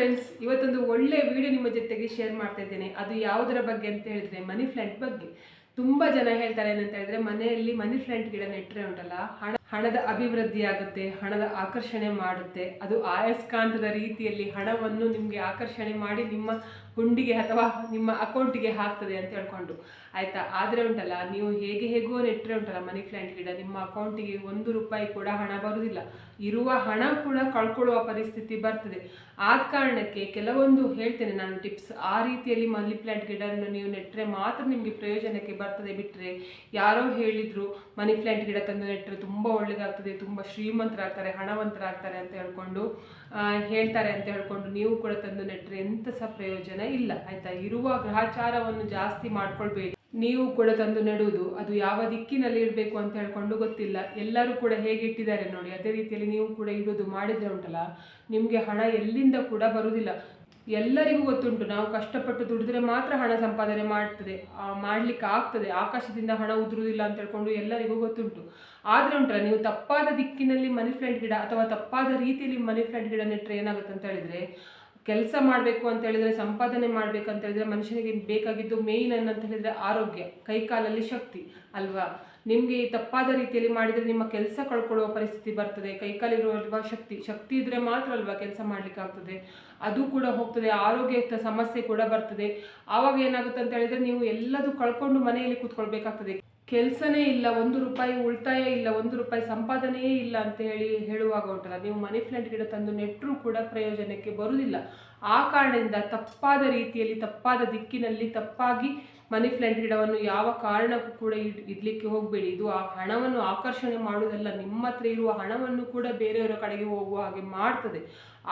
Friends ಇವತ್ತೊಂದು ಒಳ್ಳೆ video ನಿಮ್ಮ ಜೊತೆಗೆ ಶೇರ್ ಮಾಡ್ತಾ ಇದ್ದೇನೆ. ಅದು ಯಾವುದರ ಬಗ್ಗೆ ಅಂತ ಹೇಳಿದ್ರೆ ಮನಿ ಫ್ಲಾಂಟ್ ಬಗ್ಗೆ. ತುಂಬ ಜನ ಹೇಳ್ತಾರೆ ಏನಂತ ಹೇಳಿದ್ರೆ, ಮನೆಯಲ್ಲಿ ಮನಿ ಫ್ಲಾಂಟ್ ಗಿಡ ನೆಟ್ಟರೆ ಉಂಟಲ್ಲ, ಹಣ ಹಣದ ಅಭಿವೃದ್ಧಿ ಆಗುತ್ತೆ, ಹಣದ ಆಕರ್ಷಣೆ ಮಾಡುತ್ತೆ. ಅದು ಆಯಸ್ಕಾಂತದ ರೀತಿಯಲ್ಲಿ ಹಣವನ್ನು ನಿಮಗೆ ಆಕರ್ಷಣೆ ಮಾಡಿ ನಿಮ್ಮ ಹುಂಡಿಗೆ ಅಥವಾ ನಿಮ್ಮ ಅಕೌಂಟಿಗೆ ಹಾಕ್ತದೆ ಅಂತ ಹೇಳ್ಕೊಂಡು. ಆಯಿತಾ? ಆದರೆ ಉಂಟಲ್ಲ, ನೀವು ಹೇಗೆ ಹೇಗೋ ನೆಟ್ಟರೆ ಉಂಟಲ್ಲ ಮನಿ ಪ್ಲಾಂಟ್ ಗಿಡ, ನಿಮ್ಮ ಅಕೌಂಟಿಗೆ ಒಂದು ರೂಪಾಯಿ ಕೂಡ ಹಣ ಬರುವುದಿಲ್ಲ ಇರುವ ಹಣ ಕೂಡ ಕಳ್ಕೊಳ್ಳುವ ಪರಿಸ್ಥಿತಿ ಬರ್ತದೆ. ಆದ ಕಾರಣಕ್ಕೆ ಕೆಲವೊಂದು ಹೇಳ್ತೇನೆ ನಾನು ಟಿಪ್ಸ್ ಆ ರೀತಿಯಲ್ಲಿ ಮನಿ ಪ್ಲಾಂಟ್ ಗಿಡವನ್ನು ನೀವು ನೆಟ್ಟರೆ ಮಾತ್ರ ನಿಮಗೆ ಪ್ರಯೋಜನಕ್ಕೆ ಬರ್ತದೆ ಬಿಟ್ಟರೆ ಯಾರೋ ಹೇಳಿದ್ರು ಮನಿ ಪ್ಲಾಂಟ್ ಗಿಡ ತಂದು ನೆಟ್ಟರೆ ತುಂಬ ಒಳ್ಳೆಯದಾಗ್ತದೆ ತುಂಬ ಶ್ರೀಮಂತರಾಗ್ತಾರೆ, ಹಣವಂತರಾಗ್ತಾರೆ ಅಂತ ಹೇಳ್ಕೊಂಡು ಹೇಳ್ತಾರೆ ಅಂತ ಹೇಳ್ಕೊಂಡು ನೀವು ಕೂಡ ತಂದು ನೆಟ್ಟರೆ ಎಂಥ ಸಹ ಪ್ರಯೋಜನ ಇಲ್ಲ, ಆಯ್ತಾ? ಇರುವ ಗ್ರಹಚಾರವನ್ನು ಜಾಸ್ತಿ ಮಾಡ್ಕೊಳ್ಬೇಡಿ ನೀವು ಕೂಡ ತಂದು ನೆಡುವುದು, ಅದು ಯಾವ ದಿಕ್ಕಿನಲ್ಲಿ ಇಡಬೇಕು ಅಂತ ಹೇಳ್ಕೊಂಡು ಗೊತ್ತಿಲ್ಲ. ಎಲ್ಲರೂ ಕೂಡ ಹೇಗೆ ಇಟ್ಟಿದ್ದಾರೆ ನೋಡಿ, ಅದೇ ರೀತಿಯಲ್ಲಿ ನೀವು ಕೂಡ ಇಡೋದು ಮಾಡಿದ್ರೆ ಉಂಟಲ್ಲ, ನಿಮಗೆ ಹಣ ಎಲ್ಲಿಂದ ಕೂಡ ಬರುವುದಿಲ್ಲ. ಎಲ್ಲರಿಗೂ ಗೊತ್ತುಂಟು. ನಾವು ಕಷ್ಟಪಟ್ಟು ದುಡಿದ್ರೆ ಮಾತ್ರ ಹಣ ಸಂಪಾದನೆ ಮಾಡ್ತದೆ. ಮಾಡ್ಲಿಕ್ಕೆ ಆಗ್ತದೆ. ಆಕಾಶದಿಂದ ಹಣ ಉದುರುವುದಿಲ್ಲ ಅಂತ ಹೇಳ್ಕೊಂಡು ಎಲ್ಲರಿಗೂ ಗೊತ್ತುಂಟು. ಆದರೆ ಉಂಟಲ್ಲ, ನೀವು ತಪ್ಪಾದ ದಿಕ್ಕಿನಲ್ಲಿ ಮನಿ ಪ್ಲಾಂಟ್ ಗಿಡ ಅಥವಾ ತಪ್ಪಾದ ರೀತಿಯಲ್ಲಿ ಮನಿ ಪ್ಲಾಂಟ್ ಗಿಡ ನೆಟ್ಟರೆ ಏನಾಗುತ್ತೆ ಅಂತ ಹೇಳಿದ್ರೆ, ಕೆಲಸ ಮಾಡಬೇಕು ಅಂತ ಹೇಳಿದ್ರೆ, ಸಂಪಾದನೆ ಮಾಡಬೇಕು ಅಂತ ಹೇಳಿದ್ರೆ ಮನುಷ್ಯನಿಗೆ ಬೇಕಾಗಿದ್ದು ಮೇಯ್ನ್ ಅಂತ ಹೇಳಿದ್ರೆ ಆರೋಗ್ಯ, ಕೈಕಾಲಲ್ಲಿ ಶಕ್ತಿ, ಅಲ್ವಾ? ನಿಮಗೆ ತಪ್ಪಾದ ರೀತಿಯಲ್ಲಿ ಮಾಡಿದರೆ ನಿಮ್ಮ ಕೆಲಸ ಕಳ್ಕೊಳ್ಳುವ ಪರಿಸ್ಥಿತಿ ಬರ್ತದೆ. ಕೈಕಾಲಿರುವ ಶಕ್ತಿ? ಶಕ್ತಿ ಇದ್ರೆ ಮಾತ್ರ ಅಲ್ವಾ ಕೆಲಸ ಮಾಡ್ಲಿಕ್ಕೆ ಆಗ್ತದೆ ಅದು ಕೂಡ ಹೋಗ್ತದೆ. ಆರೋಗ್ಯದ ಸಮಸ್ಯೆ ಕೂಡ ಬರ್ತದೆ. ಆವಾಗ ಏನಾಗುತ್ತೆ ಅಂತ ಹೇಳಿದ್ರೆ ನೀವು ಎಲ್ಲದೂ ಕಳ್ಕೊಂಡು ಮನೆಯಲ್ಲಿ ಕೂತ್ಕೊಳ್ಬೇಕಾಗ್ತದೆ. ಕೆಲಸನೇ ಇಲ್ಲ. ಒಂದು ರೂಪಾಯಿ ಉಳಿತಾಯ ಇಲ್ಲ. ಒಂದು ರೂಪಾಯಿ ಸಂಪಾದನೆಯೇ ಇಲ್ಲ ಅಂತ ಹೇಳಿ ಹೇಳುವಾಗ ಉಂಟಲ್ಲ, ನೀವು ಮನಿ ಪ್ಲಾಂಟ್ ಗಿಡ ತಂದು ನೆಟ್ಟರೂ ಕೂಡ ಪ್ರಯೋಜನಕ್ಕೆ ಬರುವುದಿಲ್ಲ ಆ ಕಾರಣದಿಂದ ತಪ್ಪಾದ ರೀತಿಯಲ್ಲಿ, ತಪ್ಪಾದ ದಿಕ್ಕಿನಲ್ಲಿ ತಪ್ಪಾಗಿ ಮನಿ ಪ್ಲಾಂಟ್ ಗಿಡವನ್ನು ಯಾವ ಕಾರಣಕ್ಕೂ ಕೂಡ ಇಡ್, ಇಡ್ಲಿಕ್ಕೆ ಹೋಗಬೇಡಿ. ಇದು ಆ ಹಣವನ್ನು ಆಕರ್ಷಣೆ ಮಾಡುವುದಲ್ಲ, ನಿಮ್ಮ ಹತ್ರ ಇರುವ ಹಣವನ್ನು ಕೂಡ ಬೇರೆಯವರ ಕಡೆಗೆ ಹೋಗುವ ಹಾಗೆ ಮಾಡ್ತದೆ.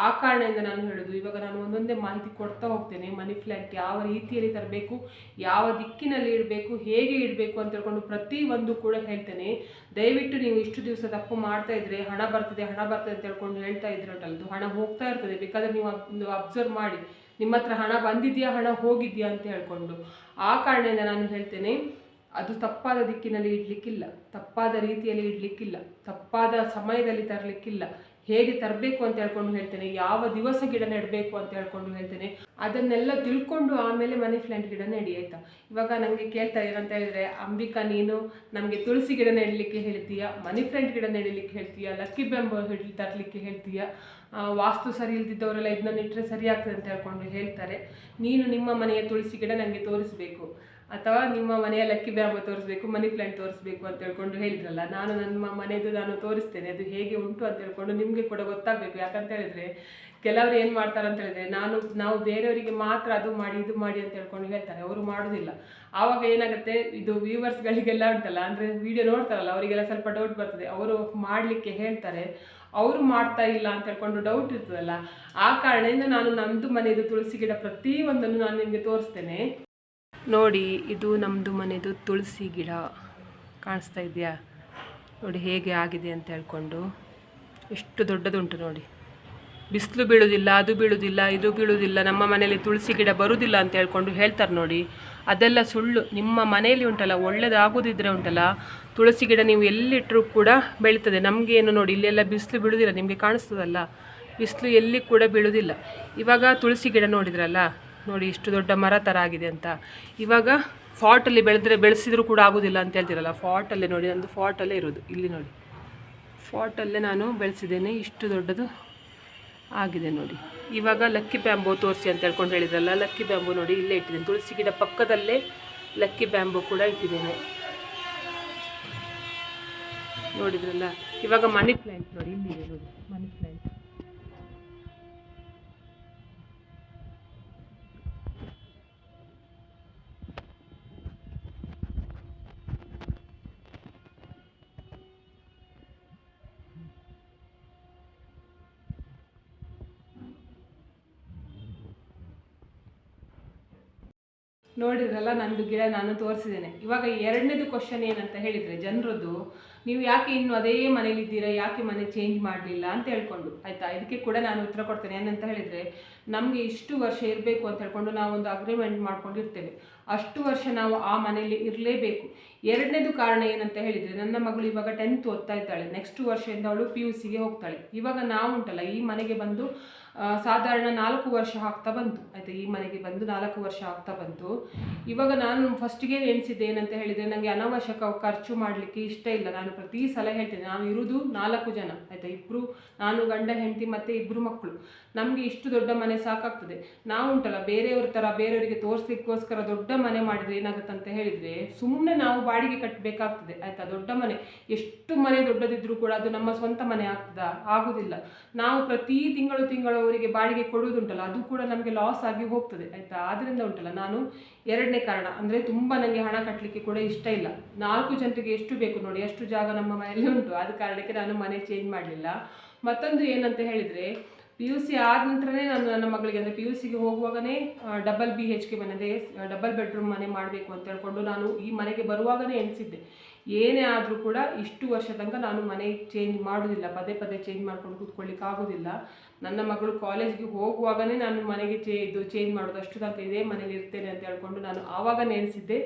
ಆ ಕಾರಣದಿಂದ ನಾನು ಹೇಳೋದು, ಇವಾಗ ನಾನು ಒಂದೊಂದೇ ಮಾಹಿತಿ ಕೊಡ್ತಾ ಹೋಗ್ತೇನೆ. ಮನಿ ಪ್ಲಾಂಟ್ ಯಾವ ರೀತಿಯಲ್ಲಿ ತರಬೇಕು, ಯಾವ ದಿಕ್ಕಿನಲ್ಲಿ ಇಡಬೇಕು, ಹೇಗೆ ಇಡಬೇಕು ಅಂತ ಹೇಳ್ಕೊಂಡು ಪ್ರತಿ ಒಂದು ಕೂಡ ಹೇಳ್ತೇನೆ. ದಯವಿಟ್ಟು ನೀವು ಇಷ್ಟು ದಿವಸ ತಪ್ಪು ಮಾಡ್ತಾ ಇದ್ರೆ, ಹಣ ಬರ್ತದೆ ಹಣ ಬರ್ತದೆ ಅಂತ ಹೇಳ್ಕೊಂಡು ಹೇಳ್ತಾ ಇದ್ರೆ ಅದು ಹಣ ಹೋಗ್ತಾ ಇರ್ತದೆ. ಬೇಕಾದ್ರೆ ನೀವು ಅಬ್ಸರ್ವ್ ಮಾಡಿ. ನಿಮ್ಮ ಹತ್ರ ಹಣ ಬಂದಿದೆಯಾ, ಹಣ ಹೋಗಿದೆಯಾ ಅಂತ ಹೇಳ್ಕೊಂಡು. ಆ ಕಾರಣದಿಂದ ನಾನು ಹೇಳ್ತೇನೆ, ಅದು ತಪ್ಪಾದ ದಿಕ್ಕಿನಲ್ಲಿ ಇಡ್ಲಿಕ್ಕಿಲ್ಲ. ತಪ್ಪಾದ ರೀತಿಯಲ್ಲಿ ಇಡ್ಲಿಕ್ಕಿಲ್ಲ. ತಪ್ಪಾದ ಸಮಯದಲ್ಲಿ ತರಲಿಕ್ಕಿಲ್ಲ. ಹೇಗೆ ತರಬೇಕು ಅಂತ ಹೇಳ್ಕೊಂಡು ಹೇಳ್ತೇನೆ. ಯಾವ ದಿವಸ ಗಿಡ ನೆಡಬೇಕು ಅಂತ ಹೇಳ್ಕೊಂಡು ಹೇಳ್ತೇನೆ. ಅದನ್ನೆಲ್ಲ ತಿಳ್ಕೊಂಡು ಆಮೇಲೆ ಮನಿ ಪ್ಲಾಂಟ್ ಗಿಡ ನೆಡಿ, ಆಯ್ತಾ? ಇವಾಗ ನನಗೆ ಕೇಳ್ತಾ ಏನಂತ ಹೇಳಿದ್ರೆ, ಅಂಬಿಕಾ, ನೀನು ನಮಗೆ ತುಳಸಿ ಗಿಡ ನೆಡಲಿಕ್ಕೆ ಹೇಳ್ತೀಯಾ? ಮನಿ ಪ್ಲಾಂಟ್ ಗಿಡ ನೆಡಲಿಕ್ಕೆ ಹೇಳ್ತೀಯಾ? ಲಕ್ಕಿ ಬೆಂಬ ಹಿಡ್ ತರಲಿಕ್ಕೆ ಹೇಳ್ತೀಯಾ? ವಾಸ್ತು ಸರಿ ಇಲ್ದಿದ್ದವರೆಲ್ಲ ಇದನ್ನ ಇಟ್ಟರೆ ಸರಿ ಆಗ್ತದೆ ಅಂತ ಹೇಳ್ಕೊಂಡು ಹೇಳ್ತಾರೆ. ನೀನು ನಿಮ್ಮ ಮನೆಯ ತುಳಸಿ ಗಿಡ ನನಗೆ ತೋರಿಸಬೇಕು. ಅಥವಾ ನಿಮ್ಮ ಮನೆಯ ಲಕ್ಕಿ ಬ್ಯಾಂಬ ತೋರಿಸ್ಬೇಕು, ಮನಿ ಪ್ಲಾಂಟ್ ತೋರಿಸ್ಬೇಕು ಅಂತ ಹೇಳ್ಕೊಂಡು ಹೇಳಿದ್ರಲ್ಲ, ನಾನು ನಮ್ಮ ಮನೆಯದು ನಾನು ತೋರಿಸ್ತೇನೆ, ಅದು ಹೇಗೆ ಉಂಟು ಅಂತ ಹೇಳ್ಕೊಂಡು ನಿಮಗೆ ಕೂಡ ಗೊತ್ತಾಗಬೇಕು. ಯಾಕಂತ ಹೇಳಿದ್ರೆ, ಕೆಲವರು ಏನು ಮಾಡ್ತಾರೆ ಅಂತ ಹೇಳಿದ್ರೆ, ನಾನು, ನಾವು ಬೇರೆಯವರಿಗೆ ಮಾತ್ರ ಅದು ಮಾಡಿ, ಇದು ಮಾಡಿ ಅಂತ ಹೇಳ್ಕೊಂಡು ಹೇಳ್ತಾರೆ. ಅವರು ಮಾಡೋದಿಲ್ಲ. ಆವಾಗ ಏನಾಗುತ್ತೆ, ಇದು ವ್ಯೂವರ್ಸ್ಗಳಿಗೆಲ್ಲ ಉಂಟಲ್ಲ, ಅಂದರೆ ವಿಡಿಯೋ ನೋಡ್ತಾರಲ್ಲ, ಅವರಿಗೆಲ್ಲ ಸ್ವಲ್ಪ ಡೌಟ್ ಬರ್ತದೆ. ಅವರು ಮಾಡಲಿಕ್ಕೆ ಹೇಳ್ತಾರೆ. ಅವರು ಮಾಡ್ತಾ ಇಲ್ಲ ಅಂತ ಹೇಳ್ಕೊಂಡು ಡೌಟ್ ಇರ್ತದಲ್ಲ, ಆ ಕಾರಣದಿಂದ ನಾನು ನಮ್ಮದು ಮನೆಯದು ತುಳಸಿ ಗಿಡ ಪ್ರತಿಯೊಂದನ್ನು ನಾನು ನಿಮಗೆ ತೋರಿಸ್ತೇನೆ. ನೋಡಿ, ಇದು ನಮ್ಮದು ಮನೆಯದು ತುಳಸಿ ಗಿಡ ಕಾಣಿಸ್ತಾ ಇದೆಯಾ? ನೋಡಿ, ಹೇಗೆ ಆಗಿದೆ ಅಂತ ಹೇಳ್ಕೊಂಡು. ಎಷ್ಟು ದೊಡ್ಡದುಂಟು ನೋಡಿ. ಬಿಸಿಲು ಬೀಳುವುದಿಲ್ಲ ಅದು ಬೀಳುವುದಿಲ್ಲ ಇದು ಬೀಳುವುದಿಲ್ಲ ನಮ್ಮ ಮನೆಯಲ್ಲಿ ತುಳಸಿ ಗಿಡ ಬರುವುದಿಲ್ಲ ಅಂತ ಹೇಳ್ಕೊಂಡು ಹೇಳ್ತಾರೆ ನೋಡಿ. ಅದೆಲ್ಲ ಸುಳ್ಳು. ನಿಮ್ಮ ಮನೆಯಲ್ಲಿ ಉಂಟಲ್ಲ, ಒಳ್ಳೇದಾಗೋದಿದ್ರೆ ಉಂಟಲ್ಲ ತುಳಸಿ ಗಿಡ ನೀವು ಎಲ್ಲಿಟ್ಟರೂ ಕೂಡ ಬೆಳೀತದೆ. ನಮಗೆ ಏನು ನೋಡಿ, ಇಲ್ಲೆಲ್ಲ ಬಿಸಿಲು ಬೀಳುವುದಿಲ್ಲ ನಿಮಗೆ ಕಾಣಿಸ್ತದಲ್ಲ? ಬಿಸಿಲು ಎಲ್ಲಿ ಕೂಡ ಬೀಳುವುದಿಲ್ಲ ಇವಾಗ ತುಳಸಿ ಗಿಡ ನೋಡಿದ್ರಲ್ಲ? ನೋಡಿ, ಇಷ್ಟು ದೊಡ್ಡ ಮರ ಥರ ಆಗಿದೆ ಅಂತ. ಇವಾಗ ಫಾಟಲ್ಲಿ ಬೆಳೆದ್ರೆ, ಬೆಳೆಸಿದ್ರು ಕೂಡ ಆಗೋದಿಲ್ಲ ಅಂತ ಹೇಳ್ತಿರಲ್ಲ. ಫಾಟಲ್ಲೇ ನೋಡಿ, ನಂದು ಫಾಟಲ್ಲೇ ಇರೋದು. ಇಲ್ಲಿ ನೋಡಿ. ಫಾಟಲ್ಲೇ ನಾನು ಬೆಳೆಸಿದ್ದೇನೆ. ಇಷ್ಟು ದೊಡ್ಡದು ಆಗಿದೆ ನೋಡಿ. ಇವಾಗ ಲಕ್ಕಿ ಬ್ಯಾಂಬು ತೋರಿಸಿ ಅಂತ ಹೇಳ್ಕೊಂಡು ಹೇಳಿದ್ರಲ್ಲ, ಲಕ್ಕಿ ಬ್ಯಾಂಬು ನೋಡಿ, ಇಲ್ಲೇ ಇಟ್ಟಿದ್ದೀನಿ. ತುಳಸಿ ಗಿಡ ಪಕ್ಕದಲ್ಲೇ ಲಕ್ಕಿ ಬ್ಯಾಂಬು ಕೂಡ ಇಟ್ಟಿದ್ದೇನೆ. ನೋಡಿದ್ರಲ್ಲ? ಇವಾಗ ಮನಿ ಪ್ಲ್ಯಾಂಟ್ ನೋಡಿ ಇಲ್ಲಿದೆ ನೋಡಿ ಮನಿ ಪ್ಲ್ಯಾಂಟ್ ನೋಡಿದ್ರಲ್ಲ ನಂದು ಗಿಡ ನಾನು ತೋರಿಸಿದ್ದೇನೆ. ಇವಾಗ ಎರಡನೇದು ಕ್ವಶನ್ ಏನಂತ ಹೇಳಿದರೆ, ಜನರದ್ದು ನೀವು ಯಾಕೆ ಇನ್ನು ಅದೇ ಮನೇಲಿದ್ದೀರಾ ಯಾಕೆ ಮನೆ ಚೇಂಜ್ ಮಾಡಲಿಲ್ಲ ಅಂತ ಹೇಳ್ಕೊಂಡು, ಆಯಿತಾ? ಇದಕ್ಕೆ ಕೂಡ ನಾನು ಉತ್ತರ ಕೊಡ್ತೇನೆ. ಏನಂತ ಹೇಳಿದರೆ, ನಮಗೆ ಇಷ್ಟು ವರ್ಷ ಇರಬೇಕು ಅಂತ ಹೇಳ್ಕೊಂಡು ನಾವು ಒಂದು ಅಗ್ರಿಮೆಂಟ್ ಮಾಡ್ಕೊಂಡಿರ್ತೇವೆ. ಅಷ್ಟು ವರ್ಷ ನಾವು ಆ ಮನೆಯಲ್ಲಿ ಇರಲೇಬೇಕು. ಎರಡನೇದು ಕಾರಣ ಏನಂತ ಹೇಳಿದರೆ, ನನ್ನ ಮಗಳು ಇವಾಗ ಟೆಂತ್ ಓದ್ತಾ ಇದ್ದಾಳೆ. ನೆಕ್ಸ್ಟ್ ವರ್ಷದಿಂದ ಅವಳು ಪಿ ಯು ಸಿಗೆ ಹೋಗ್ತಾಳೆ. ಇವಾಗ ನಾವು ಉಂಟಲ್ಲ, ಈ ಮನೆಗೆ ಬಂದು ಸಾಧಾರಣ ನಾಲ್ಕು ವರ್ಷ ಆಗ್ತಾ ಬಂತು. ಆಯ್ತಾ, ಈ ಮನೆಗೆ ಬಂದು ನಾಲ್ಕು ವರ್ಷ ಆಗ್ತಾ ಬಂತು. ಇವಾಗ ನಾನು ಫಸ್ಟಿಗೆ ಎಣಿಸಿದ್ದೆ ಏನಂತ ಹೇಳಿದರೆ ನನಗೆ ಅನಾವಶ್ಯಕ ಖರ್ಚು ಮಾಡಲಿಕ್ಕೆ ಇಷ್ಟ ಇಲ್ಲ. ನಾನು ಪ್ರತಿ ಸಲ ಹೇಳ್ತೇನೆ, ನಾನು ಇರುವುದು ನಾಲ್ಕು ಜನ. ಆಯಿತಾ ಇಬ್ಬರು ನಾನು ಗಂಡ, ಹೆಂಡತಿ, ಮತ್ತು ಇಬ್ಬರು ಮಕ್ಕಳು. ನಮಗೆ ಇಷ್ಟು ದೊಡ್ಡ ಮನೆ ಸಾಕಾಗ್ತದೆ. ನಾವು ಉಂಟಲ್ಲ, ಬೇರೆಯವ್ರ ಥರ ಬೇರೆಯವರಿಗೆ ತೋರಿಸ್ಲಿಕ್ಕೋಸ್ಕರ ದೊಡ್ಡ ಮನೆ ಮಾಡಿದರೆ ಏನಾಗುತ್ತೆ ಅಂತ ಹೇಳಿದರೆ ಸುಮ್ಮನೆ ನಾವು ಬಾಡಿಗೆ ಕಟ್ಟಬೇಕಾಗ್ತದೆ ಆಯಿತಾ? ದೊಡ್ಡ ಮನೆ. ಎಷ್ಟು ಮನೆ ದೊಡ್ಡದಿದ್ದರೂ ಕೂಡ ಅದು ನಮ್ಮ ಸ್ವಂತ ಮನೆ ಆಗ್ತದಾ? ಆಗುದಿಲ್ಲ. ನಾವು ಪ್ರತಿ ತಿಂಗಳು ತಿಂಗಳು ಅವರಿಗೆ ಬಾಡಿಗೆ ಕೊಡುವುದುಂಟಲ್ಲ, ಅದು ಕೂಡ ನಮಗೆ ಲಾಸ್ ಆಗಿ ಹೋಗ್ತದೆ, ಆಯಿತಾ? ಆದ್ದರಿಂದ ಉಂಟಲ್ಲ, ನಾನು ಎರಡನೇ ಕಾರಣ. ಅಂದರೆ ತುಂಬ ನನಗೆ ಹಣ ಕಟ್ಟಲಿಕ್ಕೆ ಕೂಡ ಇಷ್ಟ ಇಲ್ಲ. ನಾಲ್ಕು ಜನರಿಗೆ ಎಷ್ಟು ಬೇಕು ನೋಡಿ ಎಷ್ಟು ಜಾಗ ನಮ್ಮ ಮನೆಯಲ್ಲಿ ಉಂಟು. ಆದ ಕಾರಣಕ್ಕೆ ನಾನು ಮನೆ ಚೇಂಜ್ ಮಾಡಲಿಲ್ಲ. ಮತ್ತೊಂದು ಏನಂತ ಹೇಳಿದರೆ ಪಿ ಯು ಸಿ ಆದ ನಂತರನೇ ನಾನು ನನ್ನ ಮಗಳಿಗೆ, ಅಂದರೆ ಪಿ ಯು ಸಿಗೆ ಹೋಗುವಾಗನೇ ಡಬಲ್ ಬಿ ಹೆಚ್ ಕೆ ಮನೆದೇ ಡಬಲ್ ಬೆಡ್ರೂಮ್ ಮನೆ ಮಾಡಬೇಕು ಅಂತ ಹೇಳ್ಕೊಂಡು ನಾನು ಈ ಮನೆಗೆ ಬರುವಾಗನೇ ಎಣಿಸಿದ್ದೆ. ಏನೇ ಆದರೂ ಕೂಡ ಇಷ್ಟು ವರ್ಷ ತನಕ ನಾನು ಮನೆ ಚೇಂಜ್ ಮಾಡೋದಿಲ್ಲ, ಪದೇ ಪದೇ ಚೇಂಜ್ ಮಾಡ್ಕೊಂಡು ಕೂತ್ಕೊಳ್ಳಿಕ್ಕೆ ಆಗೋದಿಲ್ಲ ನನ್ನ ಮಗಳು ಕಾಲೇಜ್ಗೆ ಹೋಗುವಾಗನೇ ನಾನು ಮನೆಗೆ ಚೇ, ಇದು ಚೇಂಜ್ ಮಾಡೋದು ಅಷ್ಟು ತನಕ ಇದೇ ಮನೇಲಿ ಇರ್ತೇನೆ ಅಂತ ಹೇಳ್ಕೊಂಡು ನಾನು ಆವಾಗ ನೆನೆಸಿದ್ದೆ.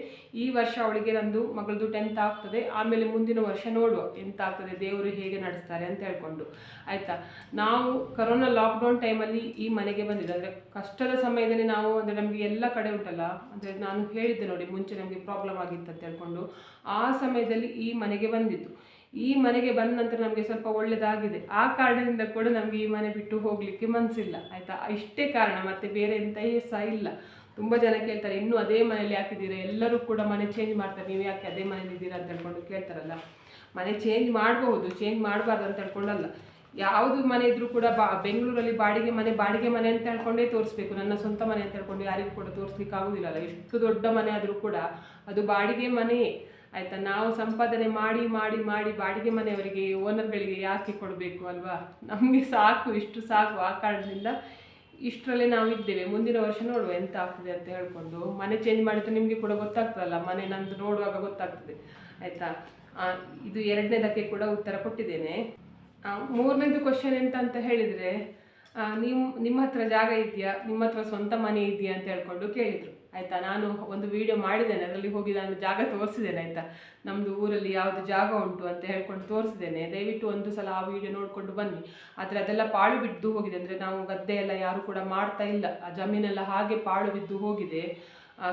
ಈ ವರ್ಷ ಅವಳಿಗೆ ನಂದು ಮಗಳದು ಟೆಂತ್ ಆಗ್ತದೆ. ಆಮೇಲೆ ಮುಂದಿನ ವರ್ಷ ನೋಡುವ ಎಂತ ಆಗ್ತದೆ, ದೇವರು ಹೇಗೆ ನಡೆಸ್ತಾರೆ ಅಂತ ಹೇಳ್ಕೊಂಡು. ಆಯಿತಾ? ನಾವು ಕರೋನಾ ಲಾಕ್ಡೌನ್ ಟೈಮಲ್ಲಿ ಈ ಮನೆಗೆ ಬಂದಿದ್ದು. ಅಂದರೆ ಕಷ್ಟದ ಸಮಯದಲ್ಲಿ ನಾವು ಅಂದರೆ ನಮಗೆ ಎಲ್ಲ ಕಡೆ ಉಂಟಲ್ಲ? ಅಂದರೆ ನಾನು ಹೇಳಿದ್ದೆ ನೋಡಿ, ಮುಂಚೆ ನಮಗೆ ಪ್ರಾಬ್ಲಮ್ ಆಗಿತ್ತು ಅಂತ ಹೇಳ್ಕೊಂಡು. ಆ ಸಮಯದಲ್ಲಿ ಈ ಮನೆಗೆ ಬಂದಿದ್ದು. ಈ ಮನೆಗೆ ಬಂದ ನಂತರ ನಮಗೆ ಸ್ವಲ್ಪ ಒಳ್ಳೆಯದಾಗಿದೆ ಆ ಕಾರಣದಿಂದ ಕೂಡ ನಮಗೆ ಈ ಮನೆ ಬಿಟ್ಟು ಹೋಗಲಿಕ್ಕೆ ಮನಸ್ಸಿಲ್ಲ ಆಯಿತಾ? ಇಷ್ಟೇ ಕಾರಣ, ಮತ್ತು ಬೇರೆ ಎಂತ ಸಹ ಇಲ್ಲ. ತುಂಬ ಜನ ಕೇಳ್ತಾರೆ, ಇನ್ನೂ ಅದೇ ಮನೆಯಲ್ಲಿ ಹಾಕಿದ್ದೀರಾ ಎಲ್ಲರೂ ಕೂಡ ಮನೆ ಚೇಂಜ್ ಮಾಡ್ತಾರೆ. ನೀವು ಯಾಕೆ ಅದೇ ಮನೇಲಿ ಇದ್ದೀರಾ? ಅಂತ ಹೇಳ್ಕೊಂಡು ಕೇಳ್ತಾರಲ್ಲ. ಮನೆ ಚೇಂಜ್ ಮಾಡಬಹುದು ಚೇಂಜ್ ಮಾಡಬಾರ್ದು ಅಂತ ಹೇಳ್ಕೊಂಡಲ್ಲ. ಯಾವುದು ಮನೆ ಇದ್ರೂ ಕೂಡ ಬಾ, ಬೆಂಗಳೂರಲ್ಲಿ ಬಾಡಿಗೆ ಮನೆ ಬಾಡಿಗೆ ಮನೆ ಅಂತ ಹೇಳ್ಕೊಂಡೇ ತೋರಿಸ್ಬೇಕು. ನನ್ನ ಸ್ವಂತ ಮನೆ ಅಂತ ಹೇಳ್ಕೊಂಡು ಯಾರಿಗೂ ಕೂಡ ತೋರಿಸ್ಲಿಕ್ಕೆ ಆಗೋದಿಲ್ಲಲ್ಲ ಎಷ್ಟು ದೊಡ್ಡ ಮನೆ ಆದರೂ ಕೂಡ ಅದು ಬಾಡಿಗೆ ಮನೆಯೇ. ಆಯಿತಾ, ನಾವು ಸಂಪಾದನೆ ಮಾಡಿ ಮಾಡಿ ಮಾಡಿ ಬಾಡಿಗೆ ಮನೆಯವರಿಗೆ ಓನರ್ಗಳಿಗೆ ಯಾಕೆ ಕೊಡಬೇಕು ಅಲ್ವಾ? ನಮಗೆ ಸಾಕು, ಇಷ್ಟು ಸಾಕು ಆ ಕಾರಣದಿಂದ ಇಷ್ಟರಲ್ಲೇ ನಾವು ಇದ್ದೇವೆ. ಮುಂದಿನ ವರ್ಷ ನೋಡುವ ಎಂತ ಆಗ್ತದೆ ಅಂತ ಹೇಳ್ಕೊಂಡು ಮನೆ ಚೇಂಜ್ ಮಾಡಿದ್ರೆ ನಿಮಗೆ ಕೂಡ ಗೊತ್ತಾಗ್ತದಲ್ಲ, ಮನೆ ನಂದು ನೋಡುವಾಗ ಗೊತ್ತಾಗ್ತದೆ. ಆಯಿತಾ? ಇದು ಎರಡನೇದಕ್ಕೆ ಕೂಡ ಉತ್ತರ ಕೊಟ್ಟಿದ್ದೇನೆ. ಮೂರನೇದು ಕ್ವಶನ್ ಎಂತ ಅಂತ ಹೇಳಿದರೆ ನಿಮ್ಮ ನಿಮ್ಮ ಹತ್ರ ಜಾಗ ಇದೆಯಾ? ನಿಮ್ಮ ಹತ್ರ ಸ್ವಂತ ಮನೆ ಇದೆಯಾ ಅಂತ ಹೇಳ್ಕೊಂಡು ಕೇಳಿದರು. ಆಯಿತಾ? ನಾನು ಒಂದು ವಿಡಿಯೋ ಮಾಡಿದ್ದೇನೆ, ಅದರಲ್ಲಿ ಹೋಗಿ ನಾನು ಜಾಗ ತೋರಿಸಿದ್ದೇನೆ, ಆಯಿತಾ? ನಮ್ಮದು ಊರಲ್ಲಿ ಯಾವುದು ಜಾಗ ಉಂಟು ಅಂತ ಹೇಳ್ಕೊಂಡು ತೋರಿಸಿದ್ದೇನೆ. ದಯವಿಟ್ಟು ಒಂದು ಸಲ ಆ ವಿಡಿಯೋ ನೋಡಿಕೊಂಡು ಬನ್ನಿ. ಆದರೆ ಅದೆಲ್ಲ ಪಾಳು ಬಿದ್ದು ಹೋಗಿದೆ. ಅಂದರೆ ನಾವು ಗದ್ದೆ ಎಲ್ಲ ಯಾರು ಕೂಡ ಮಾಡ್ತಾ ಇಲ್ಲ. ಆ ಜಮೀನೆಲ್ಲ ಹಾಗೆ ಪಾಳು ಬಿದ್ದು ಹೋಗಿದೆ.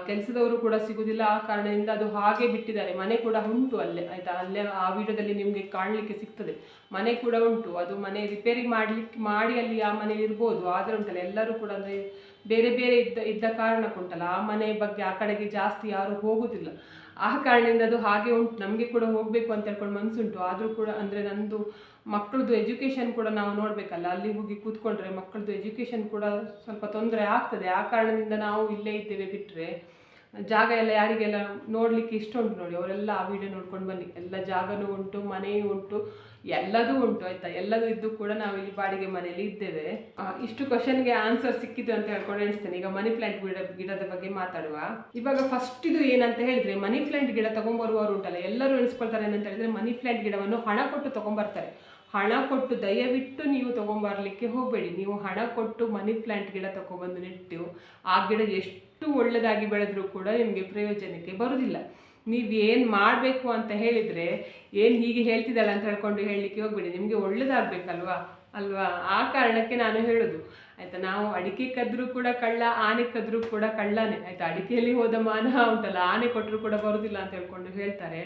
ಕೆಲಸದವರು ಕೂಡ ಸಿಗುದಿಲ್ಲ. ಆ ಕಾರಣದಿಂದ ಅದು ಹಾಗೆ ಬಿಟ್ಟಿದ್ದಾರೆ. ಮನೆ ಕೂಡ ಉಂಟು ಅಲ್ಲೇ, ಆಯಿತಾ? ಅಲ್ಲೇ ಆ ವಿಡಿಯೋದಲ್ಲಿ ನಿಮಗೆ ಕಾಣಲಿಕ್ಕೆ ಸಿಗ್ತದೆ. ಮನೆ ಕೂಡ ಉಂಟು. ಅದು ಮನೆ ರಿಪೇರಿ ಮಾಡ್ಲಿಕ್ಕೆ ಮಾಡಿ ಅಲ್ಲಿ ಆ ಮನೆ ಇರ್ಬೋದು. ಆದರೆ ಉಂಟಲ್ಲ, ಎಲ್ಲರೂ ಕೂಡ ಅಂದರೆ ಬೇರೆ ಬೇರೆ ಇದ್ದ ಇದ್ದ ಕಾರಣಕ್ಕುಂಟಲ್ಲ ಆ ಮನೆ ಬಗ್ಗೆ ಆ ಕಡೆಗೆ ಜಾಸ್ತಿ ಯಾರು ಹೋಗುದಿಲ್ಲ. ಆ ಕಾರಣದಿಂದ ಅದು ಹಾಗೆ ಉಂಟು. ನಮಗೆ ಕೂಡ ಹೋಗಬೇಕು ಅಂತ ಹೇಳ್ಕೊಂಡು ಮನಸ್ಸುಂಟು ಆದರೂ ಕೂಡ ಅಂದರೆ ನಂದು ಮಕ್ಕಳದು ಎಜುಕೇಷನ್ ಕೂಡ ನಾವು ನೋಡಬೇಕಲ್ಲ, ಅಲ್ಲಿ ಹೋಗಿ ಕೂತ್ಕೊಂಡ್ರೆ ಮಕ್ಕಳದ್ದು ಎಜುಕೇಷನ್ ಕೂಡ ಸ್ವಲ್ಪ ತೊಂದರೆ ಆಗ್ತದೆ. ಆ ಕಾರಣದಿಂದ ನಾವು ಇಲ್ಲೇ ಇದ್ದೇವೆ ಬಿಟ್ಟರೆ ಜಾಗ ಎಲ್ಲ ಯಾರಿಗೆಲ್ಲ ನೋಡಲಿಕ್ಕೆ ಇಷ್ಟ ಉಂಟು ನೋಡಿ, ಅವರೆಲ್ಲ ಆ ವಿಡಿಯೋ ನೋಡ್ಕೊಂಡು ಬನ್ನಿ. ಎಲ್ಲ ಜಾಗನೂ ಉಂಟು, ಮನೆಯೂ ಉಂಟು, ಎಲ್ಲದೂ ಉಂಟು ಆಯ್ತಾ? ಎಲ್ಲದೂ ಇದ್ದು ಕೂಡ ನಾವು ಇಲ್ಲಿ ಬಾಡಿಗೆ ಮನೆಯಲ್ಲಿ ಇದ್ದೇವೆ. ಇಷ್ಟು ಕ್ವಶನ್ಗೆ ಆನ್ಸರ್ ಸಿಕ್ಕಿತು ಅಂತ ಹೇಳ್ಕೊಂಡು ಎಣಿಸ್ತೇನೆ. ಈಗ ಮನಿ ಪ್ಲಾಂಟ್ ಗಿಡ, ಗಿಡದ ಬಗ್ಗೆ ಮಾತಾಡುವ. ಇವಾಗ ಫಸ್ಟ್ ಇದು ಏನಂತ ಹೇಳಿದ್ರೆ ಮನಿ ಪ್ಲಾಂಟ್ ಗಿಡ ತಗೊಂಬರುವವರು ಉಂಟಲ್ಲ, ಎಲ್ಲರೂ ಎಣಿಸ್ಕೊಳ್ತಾರೆ ಏನಂತ ಹೇಳಿದ್ರೆ ಮನಿ ಪ್ಲಾಂಟ್ ಗಿಡವನ್ನು ಹಣ ಕೊಟ್ಟು ತಗೊಂಬರ್ತಾರೆ. ಹಣ ಕೊಟ್ಟು ದಯವಿಟ್ಟು ನೀವು ತಗೊಂಬರ್ಲಿಕ್ಕೆ ಹೋಗಬೇಡಿ. ನೀವು ಹಣ ಕೊಟ್ಟು ಮನಿ ಪ್ಲಾಂಟ್ ಗಿಡ ತೊಗೊಂಬಂದು ನೆಟ್ಟು, ಆ ಗಿಡ ಎಷ್ಟು ಒಳ್ಳೆಯದಾಗಿ ಬೆಳೆದರೂ ಕೂಡ ನಿಮಗೆ ಪ್ರಯೋಜನಕ್ಕೆ ಬರುವುದಿಲ್ಲ ನೀವು ಏನು ಮಾಡಬೇಕು ಅಂತ ಹೇಳಿದರೆ, ಏನು ಹೀಗೆ ಹೇಳ್ತಿದ್ದಾಳೆ ಅಂತ ಹೇಳ್ಕೊಂಡು ಹೇಳಲಿಕ್ಕೆ ಹೋಗಬೇಡಿ. ನಿಮಗೆ ಒಳ್ಳೇದಾಗಬೇಕಲ್ವಾ? ಅಲ್ವಾ? ಆ ಕಾರಣಕ್ಕೆ ನಾನು ಹೇಳೋದು. ಆಯಿತಾ, ನಾವು ಅಡಿಕೆ ಕದ್ರೂ ಕೂಡ ಕಳ್ಳ, ಆನೆ ಕದ್ರೂ ಕೂಡ ಕಳ್ಳನೇ. ಆಯಿತಾ, ಅಡಿಕೆಯಲ್ಲಿ ಹೋದ ಮಾನ ಉಂಟಲ್ಲ, ಆನೆ ಕೊಟ್ಟರು ಕೂಡ ಬರೋದಿಲ್ಲ ಅಂತ ಹೇಳ್ಕೊಂಡು ಹೇಳ್ತಾರೆ.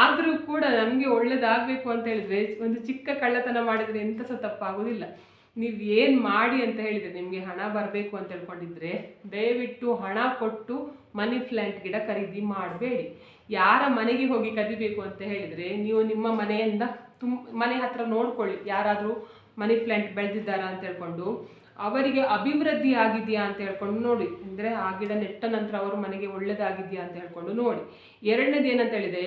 ಆದರೂ ಕೂಡ ನಮಗೆ ಒಳ್ಳೇದಾಗಬೇಕು ಅಂತ ಹೇಳಿದ್ರೆ, ಒಂದು ಚಿಕ್ಕ ಕಳ್ಳತನ ಮಾಡಿದರೆ ಎಂಥ ಸಹ ತಪ್ಪಾಗೋದಿಲ್ಲ. ನೀವು ಏನು ಮಾಡಿ ಅಂತ ಹೇಳಿದರೆ, ನಿಮಗೆ ಹಣ ಬರಬೇಕು ಅಂತ ಹೇಳ್ಕೊಂಡಿದ್ರೆ, ದಯವಿಟ್ಟು ಹಣ ಕೊಟ್ಟು ಮನಿ ಪ್ಲ್ಯಾಂಟ್ ಗಿಡ ಖರೀದಿ ಮಾಡಬೇಡಿ. ಯಾರ ಮನೆಗೆ ಹೋಗಿ ಕದಿಬೇಕು ಅಂತ ಹೇಳಿದರೆ, ನೀವು ನಿಮ್ಮ ಮನೆಯಿಂದ ತುಂಬ ಮನೆ ಹತ್ರ ನೋಡ್ಕೊಳ್ಳಿ. ಯಾರಾದರೂ ಮನಿ ಪ್ಲ್ಯಾಂಟ್ ಬೆಳೆದಿದ್ದಾರಾ ಅಂತ ಹೇಳ್ಕೊಂಡು, ಅವರಿಗೆ ಅಭಿವೃದ್ಧಿ ಆಗಿದೆಯಾ ಅಂತ ಹೇಳ್ಕೊಂಡು ನೋಡಿ. ಅಂದರೆ ಆ ಗಿಡ ನೆಟ್ಟ ನಂತರ ಅವರು ಮನೆಗೆ ಒಳ್ಳೇದಾಗಿದೆಯಾ ಅಂತ ಹೇಳ್ಕೊಂಡು ನೋಡಿ. ಎರಡನೇದು ಏನಂತ ಹೇಳಿದರೆ